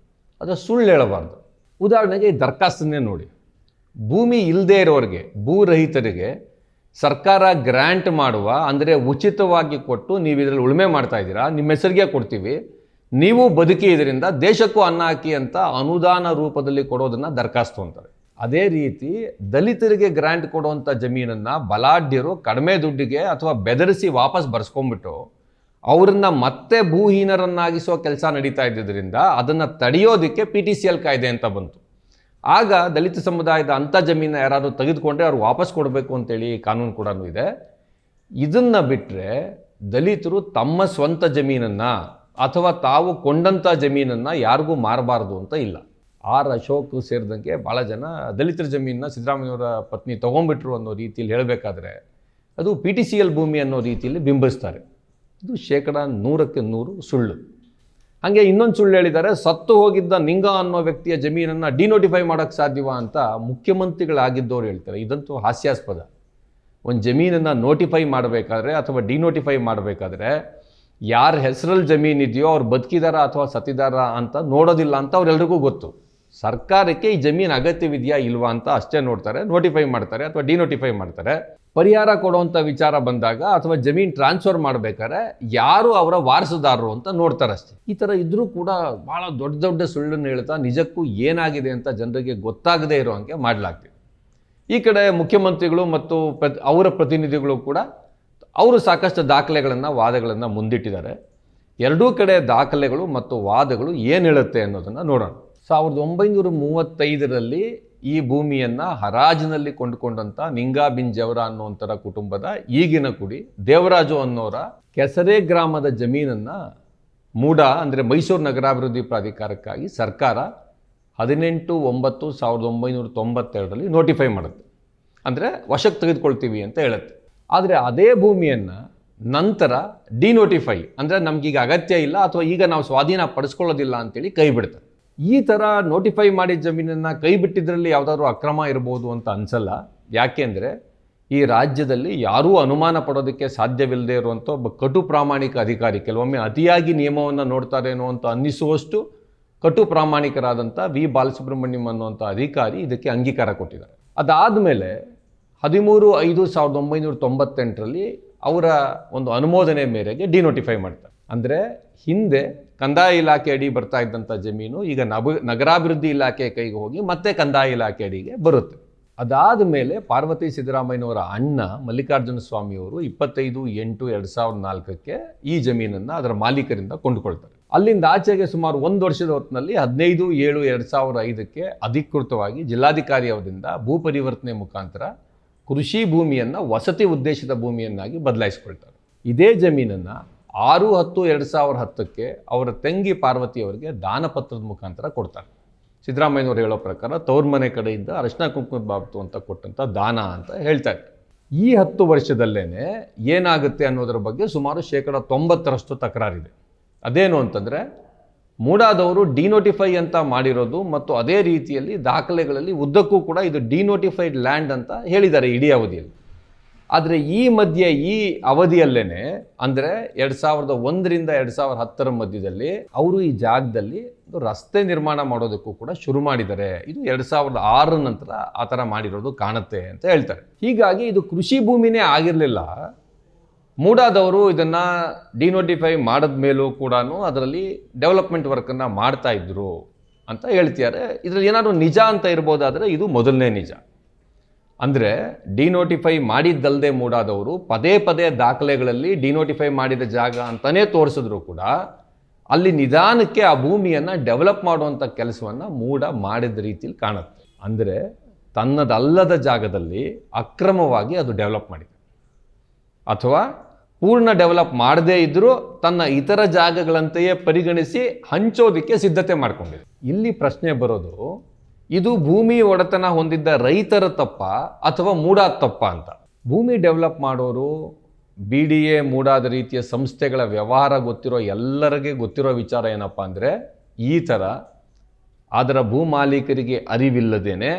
ಅದು ಸುಳ್ಳು ಹೇಳಬಾರ್ದು. ಉದಾಹರಣೆಗೆ ಈ ದರ್ಖಾಸ್ತನ್ನೇ ನೋಡಿ. ಭೂಮಿ ಇಲ್ಲದೆ ಇರೋರಿಗೆ ಭೂರಹಿತರಿಗೆ ಸರ್ಕಾರ ಗ್ರ್ಯಾಂಟ್ ಮಾಡುವ, ಅಂದರೆ ಉಚಿತವಾಗಿ ಕೊಟ್ಟು ನೀವು ಇದರಲ್ಲಿ ಉಳುಮೆ ಮಾಡ್ತಾ ಇದ್ದೀರಾ, ನಿಮ್ಮ ಹೆಸರಿಗೆ ಕೊಡ್ತೀವಿ, ನೀವು ಬದುಕಿ ಇದರಿಂದ ದೇಶಕ್ಕೂ ಅನ್ನ ಹಾಕಿ ಅಂತ ಅನುದಾನ ರೂಪದಲ್ಲಿ ಕೊಡೋದನ್ನು ದರ್ಖಾಸ್ತು ಅಂತಾರೆ. ಅದೇ ರೀತಿ ದಲಿತರಿಗೆ ಗ್ರ್ಯಾಂಟ್ ಕೊಡುವಂಥ ಜಮೀನನ್ನು ಬಲಾಢ್ಯರು ಕಡಿಮೆ ದುಡ್ಡಿಗೆ ಅಥವಾ ಬೆದರಿಸಿ ವಾಪಸ್ ಬರ್ಸ್ಕೊಂಡ್ಬಿಟ್ಟು ಅವರನ್ನ ಮತ್ತೆ ಭೂಹೀನರನ್ನಾಗಿಸೋ ಕೆಲಸ ನಡೀತಾ ಇದ್ದಿದ್ದರಿಂದ ಅದನ್ನು ತಡೆಯೋದಕ್ಕೆ ಪಿ ಟಿ ಸಿ ಎಲ್ ಕಾಯ್ದೆ ಅಂತ ಬಂತು. ಆಗ ದಲಿತ ಸಮುದಾಯದ ಅಂಥ ಜಮೀನ ಯಾರಾದರೂ ತೆಗೆದುಕೊಂಡ್ರೆ ಅವ್ರು ವಾಪಸ್ ಕೊಡಬೇಕು ಅಂತೇಳಿ ಕಾನೂನು ಕೂಡ ಇದೆ. ಇದನ್ನು ಬಿಟ್ಟರೆ ದಲಿತರು ತಮ್ಮ ಸ್ವಂತ ಜಮೀನನ್ನು ಅಥವಾ ತಾವು ಕೊಂಡಂಥ ಜಮೀನನ್ನು ಯಾರಿಗೂ ಮಾರಬಾರ್ದು ಅಂತ ಇಲ್ಲ. ಆರ್ ಅಶೋಕ್ ಸೇರಿದಂಗೆ ಭಾಳ ಜನ ದಲಿತರ ಜಮೀನನ್ನ ಸಿದ್ದರಾಮಯ್ಯವರ ಪತ್ನಿ ತೊಗೊಂಡ್ಬಿಟ್ರು ಅನ್ನೋ ರೀತಿಯಲ್ಲಿ ಹೇಳಬೇಕಾದ್ರೆ ಅದು ಪಿ ಟಿ ಸಿ ಎಲ್ ಭೂಮಿ ಅನ್ನೋ ರೀತಿಯಲ್ಲಿ ಬಿಂಬಿಸ್ತಾರೆ. ಇದು ಶೇಕಡ ನೂರಕ್ಕೆ ನೂರು ಸುಳ್ಳು. ಹಾಗೆ ಇನ್ನೊಂದು ಸುಳ್ಳು ಹೇಳಿದ್ದಾರೆ, ಸತ್ತು ಹೋಗಿದ್ದ ನಿಂಗ ಅನ್ನೋ ವ್ಯಕ್ತಿಯ ಜಮೀನನ್ನು ಡಿನೋಟಿಫೈ ಮಾಡೋಕ್ಕೆ ಸಾಧ್ಯವಾ ಅಂತ ಮುಖ್ಯಮಂತ್ರಿಗಳಾಗಿದ್ದವ್ರು ಹೇಳ್ತಾರೆ. ಇದಂತೂ ಹಾಸ್ಯಾಸ್ಪದ. ಒಂದು ಜಮೀನನ್ನು ನೋಟಿಫೈ ಮಾಡಬೇಕಾದ್ರೆ ಅಥವಾ ಡಿನೋಟಿಫೈ ಮಾಡಬೇಕಾದ್ರೆ ಯಾರ ಹೆಸರಲ್ಲಿ ಜಮೀನಿದೆಯೋ ಅವ್ರು ಬದುಕಿದಾರ ಅಥವಾ ಸತ್ತಿದಾರಾ ಅಂತ ನೋಡೋದಿಲ್ಲ ಅಂತ ಅವರೆಲ್ರಿಗೂ ಗೊತ್ತು. ಸರ್ಕಾರಕ್ಕೆ ಈ ಜಮೀನು ಅಗತ್ಯವಿದೆಯಾ ಇಲ್ವಾ ಅಂತ ಅಷ್ಟೇ ನೋಡ್ತಾರೆ ನೋಟಿಫೈ ಮಾಡ್ತಾರೆ ಅಥವಾ ಡಿನೋಟಿಫೈ ಮಾಡ್ತಾರೆ. ಪರಿಹಾರ ಕೊಡುವಂಥ ವಿಚಾರ ಬಂದಾಗ ಅಥವಾ ಜಮೀನು ಟ್ರಾನ್ಸ್ಫರ್ ಮಾಡಬೇಕಾದ್ರೆ ಯಾರು ಅವರ ವಾರಸುದಾರರು ಅಂತ ನೋಡ್ತಾರೆ ಅಷ್ಟೇ. ಈ ಥರ ಇದ್ರೂ ಕೂಡ ಭಾಳ ದೊಡ್ಡ ದೊಡ್ಡ ಸುಳ್ಳನ್ನು ಹೇಳ್ತಾ ನಿಜಕ್ಕೂ ಏನಾಗಿದೆ ಅಂತ ಜನರಿಗೆ ಗೊತ್ತಾಗದೇ ಇರೋ ಹಾಗೆ ಮಾಡಲಾಗ್ತಿದೆ. ಈ ಕಡೆ ಮುಖ್ಯಮಂತ್ರಿಗಳು ಮತ್ತು ಅವರ ಪ್ರತಿನಿಧಿಗಳು ಕೂಡ ಅವರು ಸಾಕಷ್ಟು ದಾಖಲೆಗಳನ್ನು, ವಾದಗಳನ್ನು ಮುಂದಿಟ್ಟಿದ್ದಾರೆ. ಎರಡೂ ಕಡೆ ದಾಖಲೆಗಳು ಮತ್ತು ವಾದಗಳು ಏನು ಹೇಳುತ್ತೆ ಅನ್ನೋದನ್ನು ನೋಡೋಣ. ಸಾವಿರದ ಒಂಬೈನೂರ ಮೂವತ್ತೈದರಲ್ಲಿ ಈ ಭೂಮಿಯನ್ನು ಹರಾಜಿನಲ್ಲಿ ಕೊಂಡುಕೊಂಡಂಥ ನಿಂಗಾ ಜವರ ಅನ್ನುವಂಥರ ಕುಟುಂಬದ ಈಗಿನ ಕುಡಿ ದೇವರಾಜು ಅನ್ನೋರ ಕೆಸರೆ ಗ್ರಾಮದ ಜಮೀನನ್ನು ಮೂಡ ಅಂದರೆ ಮೈಸೂರು ನಗರಾಭಿವೃದ್ಧಿ ಪ್ರಾಧಿಕಾರಕ್ಕಾಗಿ ಸರ್ಕಾರ ಹದಿನೆಂಟು ಒಂಬತ್ತು ಸಾವಿರದ ಒಂಬೈನೂರ ತೊಂಬತ್ತೆರಡರಲ್ಲಿ ನೋಟಿಫೈ ಮಾಡುತ್ತೆ. ಅಂದರೆ ವಶಕ್ಕೆ ತೆಗೆದುಕೊಳ್ತೀವಿ ಅಂತ ಹೇಳುತ್ತೆ. ಆದರೆ ಅದೇ ಭೂಮಿಯನ್ನು ನಂತರ ಡಿನೋಟಿಫೈ ಅಂದರೆ ನಮಗೀಗ ಅಗತ್ಯ ಇಲ್ಲ ಅಥವಾ ಈಗ ನಾವು ಸ್ವಾಧೀನ ಪಡಿಸ್ಕೊಳ್ಳೋದಿಲ್ಲ ಅಂತೇಳಿ ಕೈ ಬಿಡ್ತಾರೆ ಈ ಥರ ನೋಟಿಫೈ ಮಾಡಿದ ಜಮೀನನ್ನು ಕೈ ಬಿಟ್ಟಿದ್ರಲ್ಲಿ ಯಾವುದಾದ್ರೂ ಅಕ್ರಮ ಇರ್ಬೋದು ಅಂತ ಅನಿಸಲ್ಲ. ಯಾಕೆಂದರೆ ಈ ರಾಜ್ಯದಲ್ಲಿ ಯಾರೂ ಅನುಮಾನ ಪಡೋದಕ್ಕೆ ಸಾಧ್ಯವಿಲ್ಲದೆ ಇರುವಂಥ ಒಬ್ಬ ಕಟು ಪ್ರಾಮಾಣಿಕ ಅಧಿಕಾರಿ, ಕೆಲವೊಮ್ಮೆ ಅತಿಯಾಗಿ ನಿಯಮವನ್ನು ನೋಡ್ತಾರೇನೋ ಅಂತ ಅನ್ನಿಸುವಷ್ಟು ಕಟು ಪ್ರಾಮಾಣಿಕರಾದಂಥ ವಿ. ಬಾಲಸುಬ್ರಹ್ಮಣ್ಯಂ ಅನ್ನುವಂಥ ಅಧಿಕಾರಿ ಇದಕ್ಕೆ ಅಂಗೀಕಾರ ಕೊಟ್ಟಿದ್ದಾರೆ. ಅದಾದಮೇಲೆ ಹದಿಮೂರು ಐದು ಸಾವಿರದ ಒಂಬೈನೂರ ತೊಂಬತ್ತೆಂಟರಲ್ಲಿ ಅವರ ಒಂದು ಅನುಮೋದನೆ ಮೇರೆಗೆ ಡಿನೋಟಿಫೈ ಮಾಡ್ತಾರೆ. ಅಂದರೆ ಹಿಂದೆ ಕಂದಾಯ ಇಲಾಖೆ ಅಡಿ ಬರ್ತಾ ಇದ್ದಂಥ ಜಮೀನು ಈಗ ನಬ, ನಗರಾಭಿವೃದ್ಧಿ ಇಲಾಖೆ ಕೈಗೆ ಹೋಗಿ ಮತ್ತೆ ಕಂದಾಯ ಇಲಾಖೆ ಅಡಿಗೆ ಬರುತ್ತೆ. ಅದಾದ ಮೇಲೆ ಪಾರ್ವತಿ ಸಿದ್ದರಾಮಯ್ಯನವರ ಅಣ್ಣ ಮಲ್ಲಿಕಾರ್ಜುನ ಸ್ವಾಮಿಯವರು ಇಪ್ಪತ್ತೈದು ಎಂಟು ಎರಡು ಸಾವಿರದ ನಾಲ್ಕಕ್ಕೆ ಈ ಜಮೀನನ್ನು ಅದರ ಮಾಲೀಕರಿಂದ ಕೊಂಡುಕೊಳ್ತಾರೆ. ಅಲ್ಲಿಂದ ಆಚೆಗೆ ಸುಮಾರು ಒಂದು ವರ್ಷದ ಹೊತ್ತಿನಲ್ಲಿ ಹದಿನೈದು ಏಳು ಎರಡು ಸಾವಿರದ ಐದಕ್ಕೆ ಅಧಿಕೃತವಾಗಿ ಜಿಲ್ಲಾಧಿಕಾರಿ ಅವರಿಂದ ಭೂ ಪರಿವರ್ತನೆ ಮುಖಾಂತರ ಕೃಷಿ ಭೂಮಿಯನ್ನು ವಸತಿ ಉದ್ದೇಶದ ಭೂಮಿಯನ್ನಾಗಿ ಬದಲಾಯಿಸ್ಕೊಳ್ತಾರೆ. ಇದೇ ಜಮೀನನ್ನು ಆರು ಹತ್ತು ಎರಡು ಸಾವಿರದ ಹತ್ತಕ್ಕೆ ಅವರ ತಂಗಿ ಪಾರ್ವತಿಯವರಿಗೆ ದಾನಪತ್ರದ ಮುಖಾಂತರ ಕೊಡ್ತಾರೆ. ಸಿದ್ದರಾಮಯ್ಯನವರು ಹೇಳೋ ಪ್ರಕಾರ ತವ್ರ ಮನೆ ಕಡೆಯಿಂದ ಅರಶಿನ ಕುಂಕುಮದ ಬಾಬ್ತು ಅಂತ ಕೊಟ್ಟಂಥ ದಾನ ಅಂತ ಹೇಳ್ತಾರೆ ಈ ಹತ್ತು ವರ್ಷದಲ್ಲೇ ಏನಾಗುತ್ತೆ ಅನ್ನೋದರ ಬಗ್ಗೆ ಸುಮಾರು ಶೇಕಡ ತೊಂಬತ್ತರಷ್ಟು ತಕರಾರಿದೆ. ಅದೇನು ಅಂತಂದರೆ ಮೂಡಾದವರು ಡಿನೋಟಿಫೈ ಅಂತ ಮಾಡಿರೋದು ಮತ್ತು ಅದೇ ರೀತಿಯಲ್ಲಿ ದಾಖಲೆಗಳಲ್ಲಿ ಉದ್ದಕ್ಕೂ ಕೂಡ ಇದು ಡಿನೋಟಿಫೈಡ್ ಲ್ಯಾಂಡ್ ಅಂತ ಹೇಳಿದ್ದಾರೆ ಇಡೀ ಅವಧಿಯಲ್ಲಿ. ಆದರೆ ಈ ಮಧ್ಯೆ ಈ ಅವಧಿಯಲ್ಲೇನೆ ಅಂದರೆ ಎರಡು ಸಾವಿರದ ಒಂದರಿಂದ ಎರಡು ಸಾವಿರದ ಹತ್ತರ ಮಧ್ಯದಲ್ಲಿ ಅವರು ಈ ಜಾಗದಲ್ಲಿ ರಸ್ತೆ ನಿರ್ಮಾಣ ಮಾಡೋದಕ್ಕೂ ಕೂಡ ಶುರು ಮಾಡಿದ್ದಾರೆ. ಇದು ಎರಡು ಸಾವಿರದ ಆರರ ನಂತರ ಆ ಥರ ಮಾಡಿರೋದು ಕಾಣುತ್ತೆ ಅಂತ ಹೇಳ್ತಾರೆ. ಹೀಗಾಗಿ ಇದು ಕೃಷಿ ಭೂಮಿನೇ ಆಗಿರಲಿಲ್ಲ. ಮೂಡಾದವರು ಇದನ್ನು ಡಿನೋಟಿಫೈ ಮಾಡಿದ ಮೇಲೂ ಕೂಡ ಅದರಲ್ಲಿ ಡೆವಲಪ್ಮೆಂಟ್ ವರ್ಕನ್ನು ಮಾಡ್ತಾ ಇದ್ರು ಅಂತ ಹೇಳ್ತಿದ್ದಾರೆ. ಇದರಲ್ಲಿ ಏನಾದರೂ ನಿಜ ಅಂತ ಇರ್ಬೋದಾದರೆ ಇದು ಮೊದಲನೇ ನಿಜ. ಅಂದರೆ ಡಿನೋಟಿಫೈ ಮಾಡಿದ್ದಲ್ಲದೆ ಮೂಡಾದವರು ಪದೇ ಪದೇ ದಾಖಲೆಗಳಲ್ಲಿ ಡಿನೋಟಿಫೈ ಮಾಡಿದ ಜಾಗ ಅಂತಲೇ ತೋರಿಸಿದ್ರು ಕೂಡ ಅಲ್ಲಿ ನಿಧಾನಕ್ಕೆ ಆ ಭೂಮಿಯನ್ನು ಡೆವಲಪ್ ಮಾಡುವಂಥ ಕೆಲಸವನ್ನು ಮೂಡ ಮಾಡಿದ ರೀತಿಯಲ್ಲಿ ಕಾಣುತ್ತೆ. ಅಂದರೆ ತನ್ನದಲ್ಲದ ಜಾಗದಲ್ಲಿ ಅಕ್ರಮವಾಗಿ ಅದು ಡೆವಲಪ್ ಮಾಡಿದೆ. ಅಥವಾ ಪೂರ್ಣ ಡೆವಲಪ್ ಮಾಡದೇ ಇದ್ದರೂ ತನ್ನ ಇತರ ಜಾಗಗಳಂತೆಯೇ ಪರಿಗಣಿಸಿ ಹಂಚೋದಕ್ಕೆ ಸಿದ್ಧತೆ ಮಾಡಿಕೊಂಡಿದೆ. ಇಲ್ಲಿ ಪ್ರಶ್ನೆ ಬರೋದು ಇದು ಭೂಮಿ ಒಡೆತನ ಹೊಂದಿದ್ದ ರೈತರ ತಪ್ಪ ಅಥವಾ ಮೂಡಾದ ತಪ್ಪ ಅಂತ. ಭೂಮಿ ಡೆವಲಪ್ ಮಾಡೋರು ಬಿ ಡಿ ಎ ಮೂಡಾದ ರೀತಿಯ ಸಂಸ್ಥೆಗಳ ವ್ಯವಹಾರ ಗೊತ್ತಿರೋ ಎಲ್ಲರಿಗೆ ಗೊತ್ತಿರೋ ವಿಚಾರ ಏನಪ್ಪ ಅಂದರೆ ಈ ಥರ ಅದರ ಭೂ ಮಾಲೀಕರಿಗೆ ಅರಿವಿಲ್ಲದೇನೆ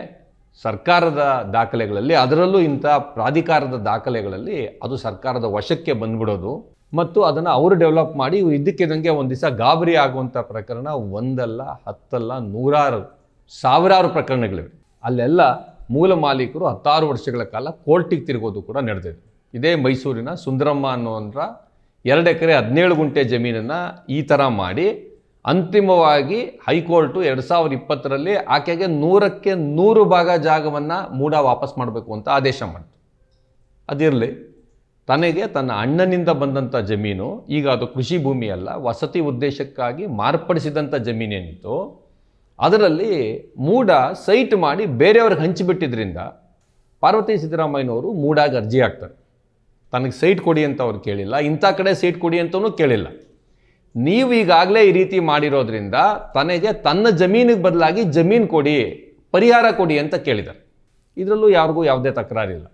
ಸರ್ಕಾರದ ದಾಖಲೆಗಳಲ್ಲಿ ಅದರಲ್ಲೂ ಇಂಥ ಪ್ರಾಧಿಕಾರದ ದಾಖಲೆಗಳಲ್ಲಿ ಅದು ಸರ್ಕಾರದ ವಶಕ್ಕೆ ಬಂದ್ಬಿಡೋದು ಮತ್ತು ಅದನ್ನು ಅವರು ಡೆವಲಪ್ ಮಾಡಿ ಇದಕ್ಕಿದಂಗೆ ಒಂದು ದಿವಸ ಗಾಬರಿ ಆಗುವಂಥ ಪ್ರಕರಣ ಒಂದಲ್ಲ, ಹತ್ತಲ್ಲ, ನೂರಾರು. ಸಾವಿರಾರು ಪ್ರಕರಣಗಳಿವೆ. ಅಲ್ಲೆಲ್ಲ ಮೂಲ ಮಾಲೀಕರು ಹತ್ತಾರು ವರ್ಷಗಳ ಕಾಲ ಕೋರ್ಟಿಗೆ ತಿರುಗೋದು ಕೂಡ ನಡೆದಿದೆ. ಇದೇ ಮೈಸೂರಿನ ಸುಂದರಮ್ಮ ಅನ್ನೋದ್ರ ಎರಡು ಎಕರೆ ಹದಿನೇಳು ಗುಂಟೆ ಜಮೀನನ್ನು ಈ ಥರ ಮಾಡಿ ಅಂತಿಮವಾಗಿ ಹೈಕೋರ್ಟು ಎರಡು ಸಾವಿರದ ಇಪ್ಪತ್ತರಲ್ಲಿ ಆಕೆಗೆ ನೂರಕ್ಕೆ ನೂರು ಭಾಗ ಜಾಗವನ್ನು ಮೂಡ ವಾಪಸ್ ಮಾಡಬೇಕು ಅಂತ ಆದೇಶ ಮಾಡಿತು. ಅದಿರಲಿ, ತನಗೆ ತನ್ನ ಅಣ್ಣನಿಂದ ಬಂದಂಥ ಜಮೀನು, ಈಗ ಅದು ಕೃಷಿ ಭೂಮಿ ಅಲ್ಲ, ವಸತಿ ಉದ್ದೇಶಕ್ಕಾಗಿ ಮಾರ್ಪಡಿಸಿದಂಥ ಜಮೀನೇನಿತ್ತು ಅದರಲ್ಲಿ ಮೂಡ ಸೈಟ್ ಮಾಡಿ ಬೇರೆಯವ್ರಿಗೆ ಹಂಚಿಬಿಟ್ಟಿದ್ರಿಂದ ಪಾರ್ವತಿ ಸಿದ್ದರಾಮಯ್ಯನವರು ಮೂಡಾಗಿ ಅರ್ಜಿ ಹಾಕ್ತಾರೆ. ತನಗೆ ಸೈಟ್ ಕೊಡಿ ಅಂತ ಅವ್ರು ಕೇಳಿಲ್ಲ, ಇಂಥ ಕಡೆ ಸೈಟ್ ಕೊಡಿ ಅಂತಲೂ ಕೇಳಿಲ್ಲ. ನೀವು ಈಗಾಗಲೇ ಈ ರೀತಿ ಮಾಡಿರೋದ್ರಿಂದ ತನಗೆ ತನ್ನ ಜಮೀನಿಗೆ ಬದಲಾಗಿ ಜಮೀನು ಕೊಡಿ, ಪರಿಹಾರ ಕೊಡಿ ಅಂತ ಕೇಳಿದ್ದಾರೆ. ಇದರಲ್ಲೂ ಯಾರಿಗೂ ಯಾವುದೇ ತಕರಾರಿಲ್ಲ.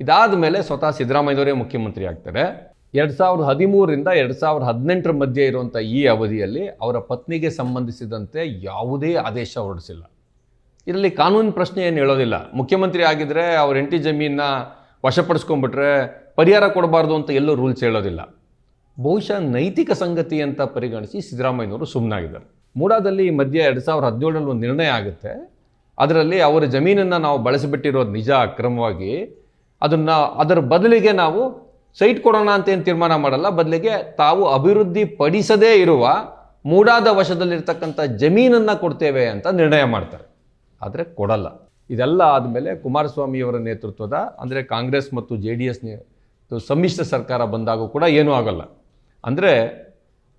ಇದಾದ ಮೇಲೆ ಸ್ವತಃ ಸಿದ್ದರಾಮಯ್ಯವರೇ ಮುಖ್ಯಮಂತ್ರಿ ಆಗ್ತಾರೆ. ಎರಡು ಸಾವಿರದ ಹದಿಮೂರರಿಂದ ಎರಡು ಸಾವಿರದ ಹದಿನೆಂಟರ ಮಧ್ಯೆ ಇರುವಂಥ ಈ ಅವಧಿಯಲ್ಲಿ ಅವರ ಪತ್ನಿಗೆ ಸಂಬಂಧಿಸಿದಂತೆ ಯಾವುದೇ ಆದೇಶ ಹೊರಡಿಸಿಲ್ಲ. ಇದರಲ್ಲಿ ಕಾನೂನು ಪ್ರಶ್ನೆ ಏನು ಹೇಳೋದಿಲ್ಲ. ಮುಖ್ಯಮಂತ್ರಿ ಆಗಿದ್ದರೆ ಅವ್ರ ಎಂಟಿ ಜಮೀನನ್ನ ವಶಪಡಿಸ್ಕೊಂಡ್ಬಿಟ್ರೆ ಪರಿಹಾರ ಕೊಡಬಾರ್ದು ಅಂತ ಎಲ್ಲೂ ರೂಲ್ಸ್ ಹೇಳೋದಿಲ್ಲ. ಬಹುಶಃ ನೈತಿಕ ಸಂಗತಿ ಅಂತ ಪರಿಗಣಿಸಿ ಸಿದ್ದರಾಮಯ್ಯನವರು ಸುಮ್ಮನಾಗಿದ್ದಾರೆ ಮೂಡಾದಲ್ಲಿ ಈ ಮಧ್ಯೆ ಎರಡು ಸಾವಿರದ ಹದಿನೇಳರಲ್ಲಿ ಒಂದು ನಿರ್ಣಯ ಆಗುತ್ತೆ. ಅದರಲ್ಲಿ ಅವರ ಜಮೀನನ್ನು ನಾವು ಬಳಸಿಬಿಟ್ಟಿರೋದು ನಿಜ, ಅಕ್ರಮವಾಗಿ. ಅದನ್ನು ಅದರ ಬದಲಿಗೆ ನಾವು ಸೈಟ್ ಕೊಡೋಣ ಅಂತ ಏನು ತೀರ್ಮಾನ ಮಾಡಲ್ಲ. ಬದಲಿಗೆ ತಾವು ಅಭಿವೃದ್ಧಿ ಪಡಿಸದೇ ಇರುವ ಮೂಡಾದ ವಶದಲ್ಲಿರ್ತಕ್ಕಂಥ ಜಮೀನನ್ನು ಕೊಡ್ತೇವೆ ಅಂತ ನಿರ್ಣಯ ಮಾಡ್ತಾರೆ. ಆದರೆ ಕೊಡಲ್ಲ. ಇದೆಲ್ಲ ಆದಮೇಲೆ ಕುಮಾರಸ್ವಾಮಿಯವರ ನೇತೃತ್ವದ, ಅಂದರೆ ಕಾಂಗ್ರೆಸ್ ಮತ್ತು ಜೆ ಡಿ ಎಸ್ ಸಮ್ಮಿಶ್ರ ಸರ್ಕಾರ ಬಂದಾಗೂ ಕೂಡ ಏನೂ ಆಗಲ್ಲ. ಅಂದರೆ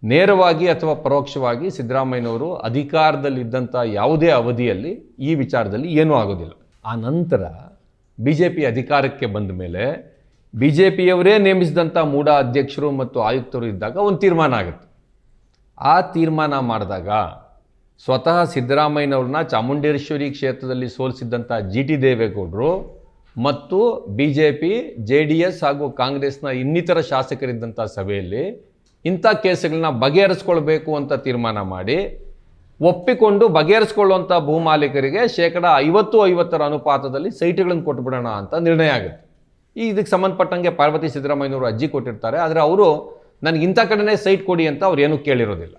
ನೇರವಾಗಿ ಅಥವಾ ಪರೋಕ್ಷವಾಗಿ ಸಿದ್ದರಾಮಯ್ಯನವರು ಅಧಿಕಾರದಲ್ಲಿದ್ದಂಥ ಯಾವುದೇ ಅವಧಿಯಲ್ಲಿ ಈ ವಿಚಾರದಲ್ಲಿ ಏನೂ ಆಗೋದಿಲ್ಲ. ಆ ನಂತರ ಬಿ ಜೆ ಪಿ ಅಧಿಕಾರಕ್ಕೆ ಬಂದ ಮೇಲೆ ಬಿ ಜೆ ಪಿಯವರೇ ನೇಮಿಸಿದಂಥ ಮೂಡ ಅಧ್ಯಕ್ಷರು ಮತ್ತು ಆಯುಕ್ತರು ಇದ್ದಾಗ ಒಂದು ತೀರ್ಮಾನ ಆಗುತ್ತೆ. ಆ ತೀರ್ಮಾನ ಮಾಡಿದಾಗ ಸ್ವತಃ ಸಿದ್ದರಾಮಯ್ಯನವ್ರನ್ನ ಚಾಮುಂಡೇಶ್ವರಿ ಕ್ಷೇತ್ರದಲ್ಲಿ ಸೋಲಿಸಿದ್ದಂಥ ಜಿ ಟಿ ದೇವೇಗೌಡರು ಮತ್ತು B J P J D S ಹಾಗೂ ಕಾಂಗ್ರೆಸ್ನ ಇನ್ನಿತರ ಶಾಸಕರಿದ್ದಂಥ ಸಭೆಯಲ್ಲಿ ಇಂಥ ಕೇಸುಗಳನ್ನ ಬಗೆಹರಿಸ್ಕೊಳ್ಬೇಕು ಅಂತ ತೀರ್ಮಾನ ಮಾಡಿ ಒಪ್ಪಿಕೊಂಡು ಬಗೆಹರಿಸ್ಕೊಳ್ಳುವಂಥ ಭೂಮಾಲೀಕರಿಗೆ ಶೇಕಡ ಐವತ್ತು ಐವತ್ತರ ಅನುಪಾತದಲ್ಲಿ ಸೈಟ್ಗಳನ್ನು ಕೊಟ್ಬಿಡೋಣ ಅಂತ ನಿರ್ಣಯ ಆಗುತ್ತೆ. ಈ ಇದಕ್ಕೆ ಸಂಬಂಧಪಟ್ಟಂಗೆ ಪಾರ್ವತಿ ಸಿದ್ದರಾಮಯ್ಯನವರು ಅರ್ಜಿ ಕೊಟ್ಟಿರ್ತಾರೆ, ಆದರೆ ಅವರು ನನಗೆ ಇಂಥ ಕಡೆನೇ ಸೈಟ್ ಕೊಡಿ ಅಂತ ಅವ್ರು ಏನೂ ಕೇಳಿರೋದಿಲ್ಲ.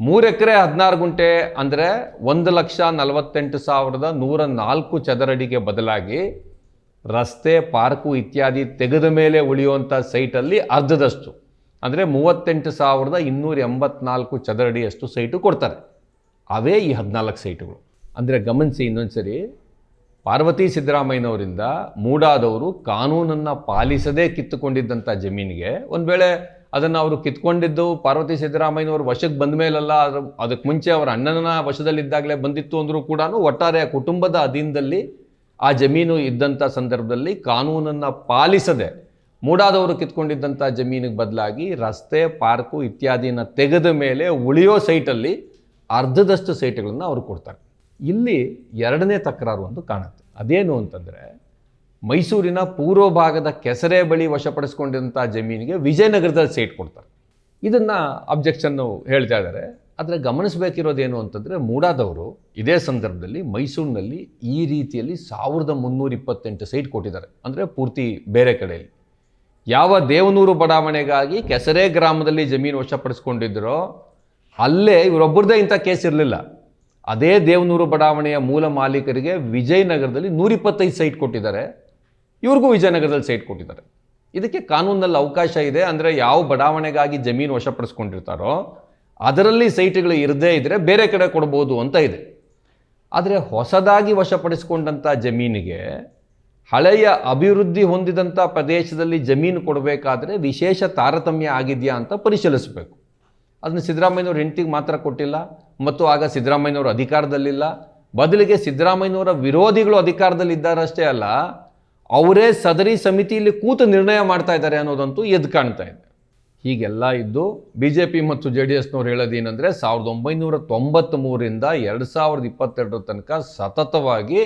ಮೂರು ಎಕರೆ ಹದಿನಾರು ಗುಂಟೆ ಅಂದರೆ ಒಂದು ಲಕ್ಷ ನಲವತ್ತೆಂಟು ಸಾವಿರದ ನೂರ ನಾಲ್ಕು ಚದರಡಿಗೆ ಬದಲಾಗಿ ರಸ್ತೆ, ಪಾರ್ಕು ಇತ್ಯಾದಿ ತೆಗೆದ ಮೇಲೆ ಉಳಿಯುವಂಥ ಸೈಟಲ್ಲಿ ಅರ್ಧದಷ್ಟು, ಅಂದರೆ ಮೂವತ್ತೆಂಟು ಸಾವಿರದ ಇನ್ನೂರ ಎಂಬತ್ನಾಲ್ಕು ಚದರಡಿಯಷ್ಟು ಸೈಟು ಕೊಡ್ತಾರೆ. ಅವೇ ಈ ಹದಿನಾಲ್ಕು ಸೈಟುಗಳು. ಅಂದರೆ ಗಮನಿಸಿ ಇನ್ನೊಂದ್ಸರಿ ಪಾರ್ವತಿ ಸಿದ್ದರಾಮಯ್ಯನವರಿಂದ ಮೂಡಾದವರು ಕಾನೂನನ್ನು ಪಾಲಿಸದೇ ಕಿತ್ತುಕೊಂಡಿದ್ದಂಥ ಜಮೀನಿಗೆ ಒಂದು ವೇಳೆ ಅದನ್ನು ಅವರು ಕಿತ್ಕೊಂಡಿದ್ದು ಪಾರ್ವತಿ ಸಿದ್ದರಾಮಯ್ಯನವರು ವಶಕ್ಕೆ ಬಂದ ಮೇಲಲ್ಲ, ಅದ್ರ ಅದಕ್ಕೆ ಮುಂಚೆ ಅವರ ಅಣ್ಣನ ವಶದಲ್ಲಿದ್ದಾಗಲೇ ಬಂದಿತ್ತು ಅಂದರೂ ಕೂಡ ಒಟ್ಟಾರೆ ಕುಟುಂಬದ ಅಧೀನದಲ್ಲಿ ಆ ಜಮೀನು ಇದ್ದಂಥ ಸಂದರ್ಭದಲ್ಲಿ ಕಾನೂನನ್ನು ಪಾಲಿಸದೆ ಮೂಡಾದವರು ಕಿತ್ಕೊಂಡಿದ್ದಂಥ ಜಮೀನಿಗೆ ಬದಲಾಗಿ ರಸ್ತೆ, ಪಾರ್ಕು ಇತ್ಯಾದಿನ ತೆಗೆದ ಮೇಲೆ ಉಳಿಯೋ ಸೈಟಲ್ಲಿ ಅರ್ಧದಷ್ಟು ಸೈಟ್ಗಳನ್ನು ಅವರು ಕೊಡ್ತಾರೆ. ಇಲ್ಲಿ ಎರಡನೇ ತಕರಾರು ಒಂದು ಕಾಣುತ್ತೆ. ಅದೇನು ಅಂತಂದರೆ, ಮೈಸೂರಿನ ಪೂರ್ವ ಭಾಗದ ಕೆಸರೆ ಬಳಿ ವಶಪಡಿಸ್ಕೊಂಡಿರುವಂಥ ಜಮೀನಿಗೆ ವಿಜಯನಗರದಲ್ಲಿ ಸೈಟ್ ಕೊಡ್ತಾರೆ. ಇದನ್ನು ಅಬ್ಜೆಕ್ಷನ್ನು ಹೇಳ್ತಾ ಇದ್ದಾರೆ. ಆದರೆ ಗಮನಿಸಬೇಕಿರೋದೇನು ಅಂತಂದರೆ, ಮೂಡಾದವರು ಇದೇ ಸಂದರ್ಭದಲ್ಲಿ ಮೈಸೂರಿನಲ್ಲಿ ಈ ರೀತಿಯಲ್ಲಿ ಸಾವಿರದ ಮುನ್ನೂರ ಇಪ್ಪತ್ತೆಂಟು ಸೈಟ್ ಕೊಟ್ಟಿದ್ದಾರೆ. ಅಂದರೆ ಪೂರ್ತಿ ಬೇರೆ ಕಡೆಯಲ್ಲಿ. ಯಾವ ದೇವನೂರು ಬಡಾವಣೆಗಾಗಿ ಕೆಸರೆ ಗ್ರಾಮದಲ್ಲಿ ಜಮೀನು ವಶಪಡಿಸ್ಕೊಂಡಿದ್ದರೋ, ಅಲ್ಲೇ ಇವರೊಬ್ಬರದೇ ಇಂಥ ಕೇಸ್ ಇರಲಿಲ್ಲ. ಅದೇ ದೇವನೂರು ಬಡಾವಣೆಯ ಮೂಲ ಮಾಲೀಕರಿಗೆ ವಿಜಯನಗರದಲ್ಲಿ ನೂರಿಪ್ಪತ್ತೈದು ಸೈಟ್ ಕೊಟ್ಟಿದ್ದಾರೆ. ಇವ್ರಿಗೂ ವಿಜಯನಗರದಲ್ಲಿ ಸೈಟ್ ಕೊಟ್ಟಿದ್ದಾರೆ. ಇದಕ್ಕೆ ಕಾನೂನಲ್ಲಿ ಅವಕಾಶ ಇದೆ ಅಂದರೆ ಯಾವ ಬಡಾವಣೆಗಾಗಿ ಜಮೀನು ವಶಪಡಿಸ್ಕೊಂಡಿರ್ತಾರೋ ಅದರಲ್ಲಿ ಸೈಟ್ಗಳು ಇರದೇ ಇದ್ದರೆ ಬೇರೆ ಕಡೆ ಕೊಡ್ಬೋದು ಅಂತ ಇದೆ. ಆದರೆ ಹೊಸದಾಗಿ ವಶಪಡಿಸ್ಕೊಂಡಂಥ ಜಮೀನಿಗೆ ಹಳೆಯ ಅಭಿವೃದ್ಧಿ ಹೊಂದಿದಂಥ ಪ್ರದೇಶದಲ್ಲಿ ಜಮೀನು ಕೊಡಬೇಕಾದ್ರೆ ವಿಶೇಷ ತಾರತಮ್ಯ ಆಗಿದೆಯಾ ಅಂತ ಪರಿಶೀಲಿಸಬೇಕು. ಅದನ್ನು ಸಿದ್ದರಾಮಯ್ಯವ್ರ ಹೆಂಡತಿಗೆ ಮಾತ್ರ ಕೊಟ್ಟಿಲ್ಲ. ಮತ್ತು ಆಗ ಸಿದ್ದರಾಮಯ್ಯನವರು ಅಧಿಕಾರದಲ್ಲಿಲ್ಲ. ಬದಲಿಗೆ ಸಿದ್ದರಾಮಯ್ಯನವರ ವಿರೋಧಿಗಳು ಅಧಿಕಾರದಲ್ಲಿದ್ದಾರಷ್ಟೇ ಅಲ್ಲ, ಅವರೇ ಸದರಿ ಸಮಿತಿಯಲ್ಲಿ ಕೂತು ನಿರ್ಣಯ ಮಾಡ್ತಾ ಇದ್ದಾರೆ ಅನ್ನೋದಂತೂ ಎದ್ದು ಕಾಣ್ತಾ ಇದೆ. ಹೀಗೆಲ್ಲ ಇದ್ದು ಬಿ ಜೆ ಪಿ ಮತ್ತು ಜೆ ಡಿ ಎಸ್ನವ್ರು ಹೇಳೋದೇನೆಂದರೆ ಸಾವಿರದ ಒಂಬೈನೂರ ತೊಂಬತ್ತ್ಮೂರರಿಂದ ಎರಡು ಸಾವಿರದ ಇಪ್ಪತ್ತೆರಡರ ತನಕ ಸತತವಾಗಿ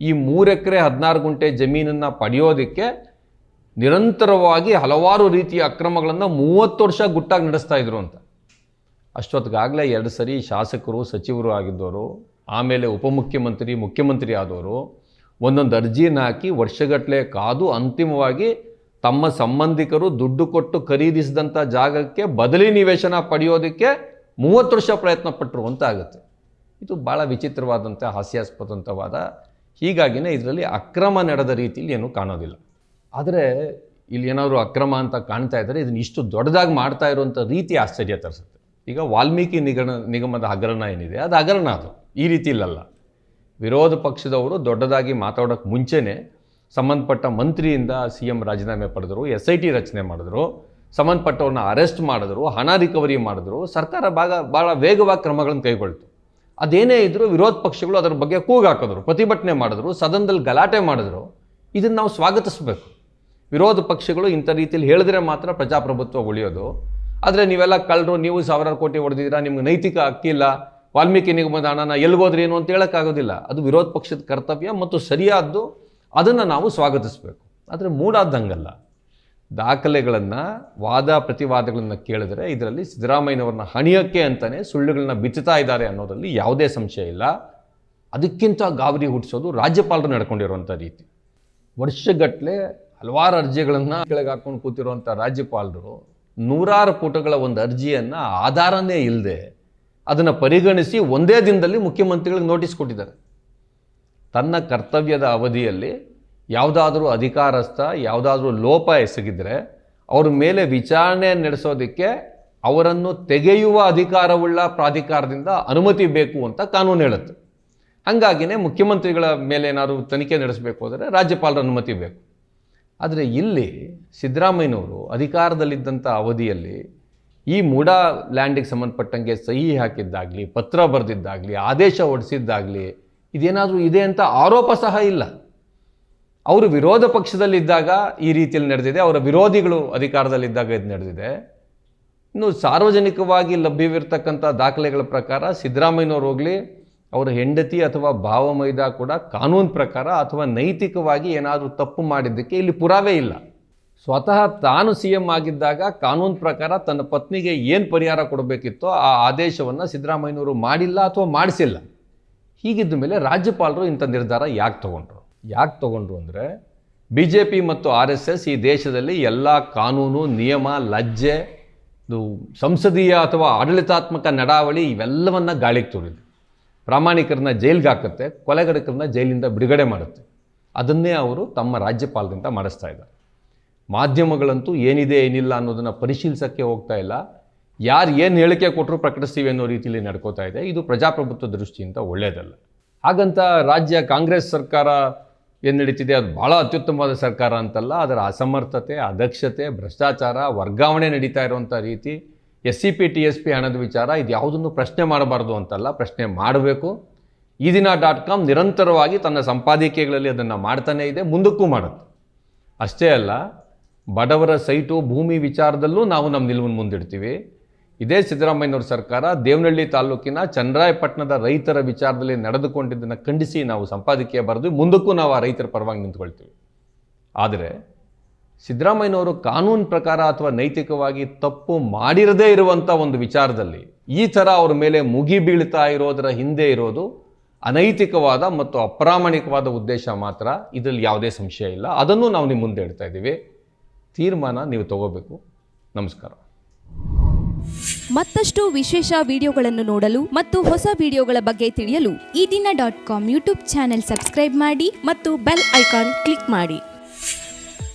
ಈ ಮೂರು ಎಕರೆ ಹದಿನಾರು ಗುಂಟೆ ಜಮೀನನ್ನು ಪಡೆಯೋದಕ್ಕೆ ನಿರಂತರವಾಗಿ ಹಲವಾರು ರೀತಿಯ ಅಕ್ರಮಗಳನ್ನು ಮೂವತ್ತು ವರ್ಷ ಗುಟ್ಟಾಗಿ ನಡೆಸ್ತಾ ಇದ್ರು ಅಂತ. ಅಷ್ಟೊತ್ತಿಗಾಗಲೇ ಎರಡು ಸರಿ ಶಾಸಕರು, ಸಚಿವರು ಆಗಿದ್ದವರು, ಆಮೇಲೆ ಉಪಮುಖ್ಯಮಂತ್ರಿ, ಮುಖ್ಯಮಂತ್ರಿ ಆದವರು ಒಂದೊಂದು ಅರ್ಜಿಯನ್ನು ಹಾಕಿ ವರ್ಷಗಟ್ಟಲೆ ಕಾದು ಅಂತಿಮವಾಗಿ ತಮ್ಮ ಸಂಬಂಧಿಕರು ದುಡ್ಡು ಕೊಟ್ಟು ಖರೀದಿಸಿದಂಥ ಜಾಗಕ್ಕೆ ಬದಲಿ ನಿವೇಶನ ಪಡೆಯೋದಕ್ಕೆ ಮೂವತ್ತು ವರ್ಷ ಪ್ರಯತ್ನ ಪಟ್ಟರು ಅಂತ ಆಗುತ್ತೆ. ಇದು ಭಾಳ ವಿಚಿತ್ರವಾದಂಥ, ಹಾಸ್ಯಾಸ್ಪದಂಥವಾದ, ಹೀಗಾಗಿನೇ ಇದರಲ್ಲಿ ಅಕ್ರಮ ನಡೆದ ರೀತಿಯಲ್ಲಿ ಏನೂ ಕಾಣೋದಿಲ್ಲ. ಆದರೆ ಇಲ್ಲಿ ಏನಾದರೂ ಅಕ್ರಮ ಅಂತ ಕಾಣ್ತಾ ಇದ್ದಾರೆ ಇದನ್ನು ಇಷ್ಟು ದೊಡ್ಡದಾಗಿ ಮಾಡ್ತಾ ಇರುವಂಥ ರೀತಿ ಆಶ್ಚರ್ಯ ತರಿಸುತ್ತೆ. ಈಗ ವಾಲ್ಮೀಕಿ ನಿಗಣ ನಿಗಮದ ಹಗರಣ ಏನಿದೆ? ಅದು ಹಗರಣ ಅದು. ಈ ರೀತಿ ಇಲ್ಲಲ್ಲ. ವಿರೋಧ ಪಕ್ಷದವರು ದೊಡ್ಡದಾಗಿ ಮಾತಾಡೋಕ್ಕೆ ಮುಂಚೆನೇ ಸಂಬಂಧಪಟ್ಟ ಮಂತ್ರಿಯಿಂದ ಸಿ ಎಂ ರಾಜೀನಾಮೆ ಪಡೆದರು ಎಸ್ ಐ ಟಿ ರಚನೆ ಮಾಡಿದ್ರು, ಸಂಬಂಧಪಟ್ಟವ್ರನ್ನ ಅರೆಸ್ಟ್ ಮಾಡಿದ್ರು, ಹಣ ರಿಕವರಿ ಮಾಡಿದ್ರು, ಸರ್ಕಾರ ಭಾಗ ಭಾಳ ವೇಗವಾಗಿ ಕ್ರಮಗಳನ್ನು ಕೈಗೊಳ್ತು. ಅದೇನೇ ಇದ್ದರೂ ವಿರೋಧ ಪಕ್ಷಗಳು ಅದರ ಬಗ್ಗೆ ಕೂಗಾಕಿದ್ರು ಪ್ರತಿಭಟನೆ ಮಾಡಿದ್ರು, ಸದನದಲ್ಲಿ ಗಲಾಟೆ ಮಾಡಿದ್ರು. ಇದನ್ನು ನಾವು ಸ್ವಾಗತಿಸಬೇಕು. ವಿರೋಧ ಪಕ್ಷಗಳು ಇಂಥ ರೀತಿಯಲ್ಲಿ ಹೇಳಿದ್ರೆ ಮಾತ್ರ ಪ್ರಜಾಪ್ರಭುತ್ವ ಉಳಿಯೋದು. ಆದರೆ ನೀವೆಲ್ಲ ಕಳ್ಳರು, ನೀವು ಸಾವಿರಾರು ಕೋಟಿ ಹೊಡೆದಿದ್ದೀರಾ, ನಿಮ್ಗೆ ನೈತಿಕ ಹಕ್ಕಿಲ್ಲ ವಾಲ್ಮೀಕಿ ನಿಗಮದ ಹಣನ ಎಲ್ಲಿಗೋದ್ರೇನು ಏನು ಅಂತ ಹೇಳೋಕ್ಕಾಗೋದಿಲ್ಲ ಅದು ವಿರೋಧ ಪಕ್ಷದ ಕರ್ತವ್ಯ ಮತ್ತು ಸರಿಯಾದ್ದು ಅದನ್ನು ನಾವು ಸ್ವಾಗತಿಸಬೇಕು. ಆದರೆ ಮೂಡಾದಂಗಲ್ಲ ದಾಖಲೆಗಳನ್ನು, ವಾದ ಪ್ರತಿವಾದಗಳನ್ನು ಕೇಳಿದರೆ ಇದರಲ್ಲಿ ಸಿದ್ದರಾಮಯ್ಯನವ್ರನ್ನ ಹಣಿಯೋಕ್ಕೆ ಅಂತಲೇ ಸುಳ್ಳುಗಳನ್ನ ಬಿಚ್ಚುತ್ತಾ ಇದ್ದಾರೆ ಅನ್ನೋದರಲ್ಲಿ ಯಾವುದೇ ಸಂಶಯ ಇಲ್ಲ. ಅದಕ್ಕಿಂತ ಗಾಬರಿ ಹುಟ್ಟಿಸೋದು ರಾಜ್ಯಪಾಲರು ನಡ್ಕೊಂಡಿರುವಂಥ ರೀತಿ. ವರ್ಷಗಟ್ಟಲೆ ಹಲವಾರು ಅರ್ಜಿಗಳನ್ನು ಕೆಳಗೆ ಹಾಕ್ಕೊಂಡು ಕೂತಿರುವಂಥ ರಾಜ್ಯಪಾಲರು ನೂರಾರು ಪುಟಗಳ ಒಂದು ಅರ್ಜಿಯನ್ನು ಆಧಾರನೇ ಇಲ್ಲದೆ ಅದನ್ನು ಪರಿಗಣಿಸಿ ಒಂದೇ ದಿನದಲ್ಲಿ ಮುಖ್ಯಮಂತ್ರಿಗಳಿಗೆ ನೋಟಿಸ್ ಕೊಟ್ಟಿದ್ದಾರೆ. ತನ್ನ ಕರ್ತವ್ಯದ ಅವಧಿಯಲ್ಲಿ ಯಾವುದಾದ್ರೂ ಅಧಿಕಾರಸ್ಥ, ಯಾವುದಾದ್ರೂ ಲೋಪ ಎಸಗಿದರೆ ಅವ್ರ ಮೇಲೆ ವಿಚಾರಣೆ ನಡೆಸೋದಕ್ಕೆ ಅವರನ್ನು ತೆಗೆಯುವ ಅಧಿಕಾರವುಳ್ಳ ಪ್ರಾಧಿಕಾರದಿಂದ ಅನುಮತಿ ಬೇಕು ಅಂತ ಕಾನೂನು ಹೇಳುತ್ತೆ. ಹಂಗಾಗಿನೇ ಮುಖ್ಯಮಂತ್ರಿಗಳ ಮೇಲೆ ಏನಾದರೂ ತನಿಖೆ ನಡೆಸಬೇಕು ಅಂದರೆ ರಾಜ್ಯಪಾಲರ ಅನುಮತಿ ಬೇಕು. ಆದರೆ ಇಲ್ಲಿ ಸಿದ್ದರಾಮಯ್ಯನವರು ಅಧಿಕಾರದಲ್ಲಿದ್ದಂಥ ಅವಧಿಯಲ್ಲಿ ಈ ಮೂಡಾ ಲ್ಯಾಂಡಿಗೆ ಸಂಬಂಧಪಟ್ಟಂಗೆ ಸಹಿ ಹಾಕಿದ್ದಾಗಲಿ, ಪತ್ರ ಬರೆದಿದ್ದಾಗಲಿ, ಆದೇಶ ಹೊಡೆಸಿದ್ದಾಗಲಿ, ಇದೇನಾದರೂ ಇದೆ ಅಂತ ಆರೋಪ ಸಹ ಇಲ್ಲ. ಅವರು ವಿರೋಧ ಪಕ್ಷದಲ್ಲಿದ್ದಾಗ ಈ ರೀತಿಯಲ್ಲಿ ನಡೆದಿದೆ, ಅವರ ವಿರೋಧಿಗಳು ಅಧಿಕಾರದಲ್ಲಿದ್ದಾಗ ಇದು ನಡೆದಿದೆ. ಇನ್ನು ಸಾರ್ವಜನಿಕವಾಗಿ ಲಭ್ಯವಿರ್ತಕ್ಕಂಥ ದಾಖಲೆಗಳ ಪ್ರಕಾರ ಸಿದ್ದರಾಮಯ್ಯನವ್ರು ಹೋಗಲಿ ಅವರ ಹೆಂಡತಿ ಅಥವಾ ಭಾವ ಮೈದ ಕೂಡ ಕಾನೂನು ಪ್ರಕಾರ ಅಥವಾ ನೈತಿಕವಾಗಿ ಏನಾದರೂ ತಪ್ಪು ಮಾಡಿದ್ದಕ್ಕೆ ಇಲ್ಲಿ ಪುರಾವೆ ಇಲ್ಲ. ಸ್ವತಃ ತಾನು ಸಿ ಎಂ ಆಗಿದ್ದಾಗ ಕಾನೂನು ಪ್ರಕಾರ ತನ್ನ ಪತ್ನಿಗೆ ಏನು ಪರಿಹಾರ ಕೊಡಬೇಕಿತ್ತೋ ಆ ಆದೇಶವನ್ನು ಸಿದ್ದರಾಮಯ್ಯನವರು ಮಾಡಿಲ್ಲ ಅಥವಾ ಮಾಡಿಸಿಲ್ಲ. ಹೀಗಿದ್ದ ಮೇಲೆ ರಾಜ್ಯಪಾಲರು ಇಂಥ ನಿರ್ಧಾರ ಯಾಕೆ ತಗೊಂಡ್ರು? ಯಾಕೆ ತಗೊಂಡ್ರು ಅಂದರೆ ಬಿ ಜೆ ಪಿ ಮತ್ತು ಆರ್ ಎಸ್ ಎಸ್ ಈ ದೇಶದಲ್ಲಿ ಎಲ್ಲ ಕಾನೂನು, ನಿಯಮ, ಲಜ್ಜೆ ಸಂಸದೀಯ ಅಥವಾ ಆಡಳಿತಾತ್ಮಕ ನಡಾವಳಿ ಇವೆಲ್ಲವನ್ನ ಗಾಳಿಗೆ ತೂರಿದೆ. ಪ್ರಾಮಾಣಿಕರನ್ನ ಜೈಲ್ಗೆ ಹಾಕುತ್ತೆ, ಕೊಲೆಗಡಕರನ್ನ ಜೈಲಿಂದ ಬಿಡುಗಡೆ ಮಾಡುತ್ತೆ. ಅದನ್ನೇ ಅವರು ತಮ್ಮ ರಾಜ್ಯಪಾಲರಿಂದ ಮಾಡಿಸ್ತಾ ಇದ್ದಾರೆ. ಮಾಧ್ಯಮಗಳಂತೂ ಏನಿದೆ, ಏನಿಲ್ಲ ಅನ್ನೋದನ್ನು ಪರಿಶೀಲಿಸೋಕ್ಕೆ ಹೋಗ್ತಾ ಇಲ್ಲ. ಯಾರು ಏನು ಹೇಳಿಕೆ ಕೊಟ್ಟರು ಪ್ರಕಟಿಸ್ತೀವಿ ಅನ್ನೋ ರೀತಿಯಲ್ಲಿ ನಡ್ಕೋತಾ ಇದೆ. ಇದು ಪ್ರಜಾಪ್ರಭುತ್ವ ದೃಷ್ಟಿಯಿಂದ ಒಳ್ಳೆಯದಲ್ಲ ಹಾಗಂತ ರಾಜ್ಯ ಕಾಂಗ್ರೆಸ್ ಸರ್ಕಾರ ಏನು ನಡೀತಿದೆ, ಅದು ಭಾಳ ಅತ್ಯುತ್ತಮವಾದ ಸರ್ಕಾರ ಅಂತಲ್ಲ, ಅದರ ಅಸಮರ್ಥತೆ ಅದಕ್ಷತೆ ಭ್ರಷ್ಟಾಚಾರ, ವರ್ಗಾವಣೆ ನಡೀತಾ ಇರುವಂಥ ರೀತಿ S C P, T S P ಹಣದ ವಿಚಾರ ಇದು ಯಾವುದನ್ನು ಪ್ರಶ್ನೆ ಮಾಡಬಾರ್ದು ಅಂತಲ್ಲ, ಪ್ರಶ್ನೆ ಮಾಡಬೇಕು. ಈ ದಿನ ಡಾಟ್ ಕಾಮ್ ನಿರಂತರವಾಗಿ ತನ್ನ ಸಂಪಾದಕೀಯಗಳಲ್ಲಿ ಅದನ್ನು ಮಾಡ್ತಾನೇ ಇದೆ, ಮುಂದಕ್ಕೂ ಮಾಡುತ್ತೆ. ಅಷ್ಟೇ ಅಲ್ಲ, ಬಡವರ ಸೈಟು, ಭೂಮಿ ವಿಚಾರದಲ್ಲೂ ನಾವು ನಮ್ಮ ನಿಲುವನ್ನು ಮುಂದಿಡ್ತೀವಿ. ಇದೇ ಸಿದ್ದರಾಮಯ್ಯನವ್ರ ಸರ್ಕಾರ ದೇವನಹಳ್ಳಿ ತಾಲೂಕಿನ ಚನ್ನರಾಯಪಟ್ಟಣದ ರೈತರ ವಿಚಾರದಲ್ಲಿ ನಡೆದುಕೊಂಡಿದ್ದನ್ನು ಖಂಡಿಸಿ ನಾವು ಸಂಪಾದಕೀಯ ಬರೆದು ಮುಂದಕ್ಕೂ ನಾವು ಆ ರೈತರ ಪರವಾಗಿ ನಿಂತ್ಕೊಳ್ತೀವಿ. ಆದರೆ ಸಿದ್ದರಾಮಯ್ಯನವರು ಕಾನೂನು ಪ್ರಕಾರ ಅಥವಾ ನೈತಿಕವಾಗಿ ತಪ್ಪು ಮಾಡಿರದೇ ಇರುವಂಥ ಒಂದು ವಿಚಾರದಲ್ಲಿ ಈ ಥರ ಅವ್ರ ಮೇಲೆ ಮುಗಿ ಬೀಳ್ತಾ ಇರೋದರ ಹಿಂದೆ ಇರೋದು ಅನೈತಿಕವಾದ ಮತ್ತು ಅಪ್ರಾಮಾಣಿಕವಾದ ಉದ್ದೇಶ ಮಾತ್ರ. ಇದರಲ್ಲಿ ಯಾವುದೇ ಸಂಶಯ ಇಲ್ಲ. ಅದನ್ನು ನಾವು ನಿಮ್ಮ ಮುಂದೆ ಹೇಳ್ತಾ ಇದ್ದೀವಿ. ತೀರ್ಮಾನ ನೀವು ತಗೋಬೇಕು. ನಮಸ್ಕಾರ. ಮತ್ತಷ್ಟು ವಿಶೇಷ ವಿಡಿಯೋಗಳನ್ನು ನೋಡಲು ಮತ್ತು ಹೊಸ ವಿಡಿಯೋಗಳ ಬಗ್ಗೆ ತಿಳಿಯಲು Eedina dot com YouTube channel subscribe ಮಾಡಿ ಮತ್ತು ಬೆಲ್ ಐಕಾನ್ ಕ್ಲಿಕ್ ಮಾಡಿ.